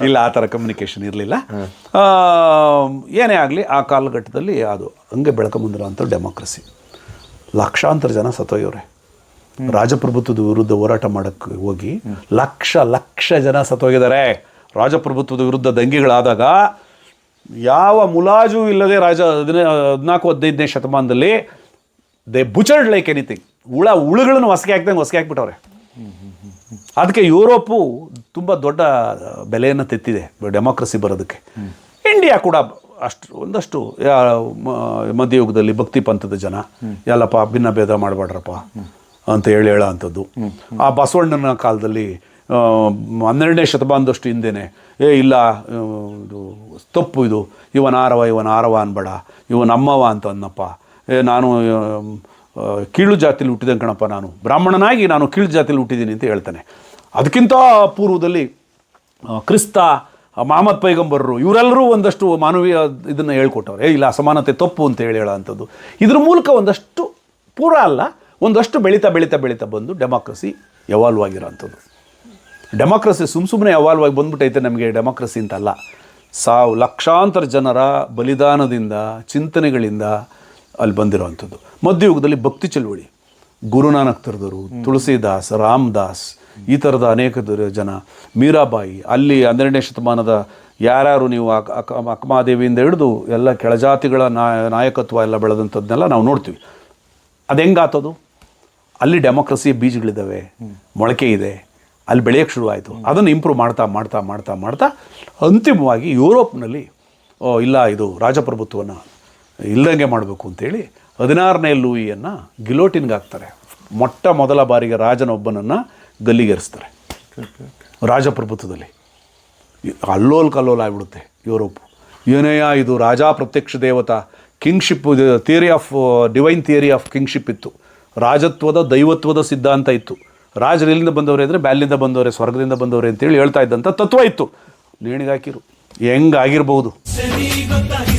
ಇಲ್ಲ ಆ ಥರ ಕಮ್ಯುನಿಕೇಶನ್ ಇರಲಿಲ್ಲ. ಏನೇ ಆಗಲಿ ಆ ಕಾಲಘಟ್ಟದಲ್ಲಿ ಅದು ಹಂಗೆ ಬೆಳ್ಕೊಂಬಂದಿರೋಂಥ ಡೆಮೋಕ್ರಸಿ ಲಕ್ಷಾಂತರ ಜನ ಸತ್ತೋಯ್ಯವ್ರೆ ರಾಜಪ್ರಭುತ್ವದ ವಿರುದ್ಧ ಹೋರಾಟ ಮಾಡೋಕ್ಕೆ ಹೋಗಿ ಲಕ್ಷ ಲಕ್ಷ ಜನ ಸತ್ತೋಗಿದ್ದಾರೆ ರಾಜಪ್ರಭುತ್ವದ ವಿರುದ್ಧ ದಂಗೆಗಳಾದಾಗ ಯಾವ ಮುಲಾಜು ಇಲ್ಲದೆ ರಾಜ ಹದಿನ ಹದಿನಾಲ್ಕು, ಹದಿನೈದನೇ ಶತಮಾನದಲ್ಲಿ ದೇ ಬುಚರ್ಡ್ ಲೈಕ್ ಎನಿಥಿಂಗ್. ಹುಳ ಹುಳುಗಳನ್ನು ಹೊಸಗೆ ಹಾಕ್ದಂಗೆ ಹೊಸಗೆ ಹಾಕ್ಬಿಟ್ಟವ್ರೆ. ಅದಕ್ಕೆ ಯುರೋಪು ತುಂಬ ದೊಡ್ಡ ಬೆಲೆಯನ್ನು ತೆತ್ತಿದೆ ಡೆಮೋಕ್ರಸಿ ಬರೋದಕ್ಕೆ. ಇಂಡಿಯಾ ಕೂಡ ಅಷ್ಟು ಒಂದಷ್ಟು ಮಧ್ಯಯುಗದಲ್ಲಿ ಭಕ್ತಿ ಪಂಥದ ಜನ. ಎಲ್ಲಪ್ಪ ಭಿನ್ನ ಭೇದ ಮಾಡಬೇಡ್ರಪ್ಪ ಅಂತ ಹೇಳಿ ಹೇಳೋ ಅಂಥದ್ದು. ಆ ಬಸವಣ್ಣನ ಕಾಲದಲ್ಲಿ ಹನ್ನೆರಡನೇ ಶತಮಾನದಷ್ಟು ಹಿಂದೆನೆ ಏ, ಇಲ್ಲ ಇದು, ತಪ್ಪು ಇದು. ಇವನ ಆರವ ಇವನ ಆರವ ಅನ್ಬೇಡ. ಇವನ ಅಮ್ಮವ ಅಂತ ಅನ್ನಪ್ಪ. ಏ, ನಾನು ಕೀಳು ಜಾತಿಲಿ ಹುಟ್ಟಿದಂಗೆ ಕಣಪ್ಪ ನಾನು. ಬ್ರಾಹ್ಮಣನಾಗಿ ನಾನು ಕೀಳು ಜಾತಿಲಿ ಹುಟ್ಟಿದ್ದೀನಿ ಅಂತ ಹೇಳ್ತಾನೆ. ಅದಕ್ಕಿಂತ ಪೂರ್ವದಲ್ಲಿ ಕ್ರಿಸ್ತ ಮಹಮ್ಮದ್ ಪೈಗಂಬರರು, ಇವರೆಲ್ಲರೂ ಒಂದಷ್ಟು ಮಾನವೀಯ ಇದನ್ನು ಹೇಳ್ಕೊಟ್ಟವ್ರು. ಏ, ಇಲ್ಲ, ಅಸಮಾನತೆ ತಪ್ಪು ಅಂತ ಹೇಳಿ ಹೇಳೋ ಅಂಥದ್ದು ಇದ್ರ ಮೂಲಕ ಒಂದಷ್ಟು ಪೂರ ಅಲ್ಲ, ಒಂದಷ್ಟು ಬೆಳೀತಾ ಬೆಳೀತಾ ಬೆಳೀತಾ ಬಂದು ಡೆಮಾಕ್ರಸಿ ಎವಾಲ್ವ್ ಆಗಿರೋ ಅಂಥದ್ದು ಡೆಮಾಕ್ರಸಿ ಸುಮ್ಮ ಸುಮ್ಮನೆ ಅವಾಲ್ವ್ ಆಗಿ ಬಂದ್ಬಿಟ್ಟೈತೆ ನಮಗೆ ಡೆಮಾಕ್ರಸಿ ಅಂತಲ್ಲ. ಸಾವು ಲಕ್ಷಾಂತರ ಜನರ ಬಲಿದಾನದಿಂದ, ಚಿಂತನೆಗಳಿಂದ ಅಲ್ಲಿ ಬಂದಿರೋವಂಥದ್ದು. ಮಧ್ಯಯುಗದಲ್ಲಿ ಭಕ್ತಿ ಚಳುವಳಿ. ಗುರುನಾನಕ್ ತರದರು ತುಳಸಿದಾಸ್, ರಾಮದಾಸ್, ಈ ಥರದ ಅನೇಕ ಜನ. ಮೀರಾಬಾಯಿ, ಅಲ್ಲಿ ಹನ್ನೆರಡನೇ ಶತಮಾನದ ಯಾರ್ಯಾರು ನೀವು ಅಕ್ ಅಕ್ ಅಕ್ಕಮಾದೇವಿಯಿಂದ ಹಿಡಿದು ಎಲ್ಲ ಕೆಳಜಾತಿಗಳ ನಾಯ ನಾಯಕತ್ವ ಎಲ್ಲ ಬೆಳೆದಂಥದ್ದನ್ನೆಲ್ಲ ನಾವು ನೋಡ್ತೀವಿ. ಅದು ಹೆಂಗಾತದು ಅಲ್ಲಿ ಡೆಮೋಕ್ರಸಿ ಬೀಜಗಳಿದ್ದಾವೆ. ಮೊಳಕೆ ಇದೆ. ಅಲ್ಲಿ ಬೆಳೆಯೋಕ್ಕೆ ಶುರುವಾಯಿತು ಅದನ್ನು ಇಂಪ್ರೂವ್ ಮಾಡ್ತಾ ಮಾಡ್ತಾ ಮಾಡ್ತಾ ಮಾಡ್ತಾ ಅಂತಿಮವಾಗಿ ಯುರೋಪ್ನಲ್ಲಿ ಇಲ್ಲ, ಇದು ರಾಜಪ್ರಭುತ್ವವನ್ನು ಇಲ್ಲದಂಗೆ ಮಾಡಬೇಕು ಅಂತೇಳಿ ಹದಿನಾರನೇ ಲೂಯಿಯನ್ನು ಗಿಲೋಟಿನ್ಗೆ ಹಾಕ್ತಾರೆ. ಮೊಟ್ಟ ಮೊದಲ ಬಾರಿಗೆ ರಾಜನೊಬ್ಬನನ್ನು ಗಲ್ಲಿಗೇರಿಸ್ತಾರೆ. ರಾಜಪ್ರಭುತ್ವದಲ್ಲಿ. ಅಲ್ಲೋಲ್ ಕಲ್ಲೋಲ್ ಆಗಿಬಿಡುತ್ತೆ ಯುರೋಪ್. ಏನೇಯ ಇದು ರಾಜಾ ಪ್ರತ್ಯಕ್ಷ ದೇವತಾ kingship theory of divine theory of kingship ಇತ್ತು. ರಾಜತ್ವದ ದೈವತ್ವದ ಸಿದ್ಧಾಂತ ಇತ್ತು. ರಾಜರು ಎಲ್ಲಿಂದ ಬಂದವರೇ ಅಂದರೆ ಬ್ಯಾಲಿಂದ ಬಂದವರೇ, ಸ್ವರ್ಗದಿಂದ ಬಂದವರೇ ಅಂತೇಳಿ ಹೇಳ್ತಾ ಇದ್ದಂಥ ತತ್ವ ಇತ್ತು. ಹೆಂಗಾಗಿರ್ಬೋದು? History ಗೊತ್ತಾ ಹಿಸ್ಟರಿ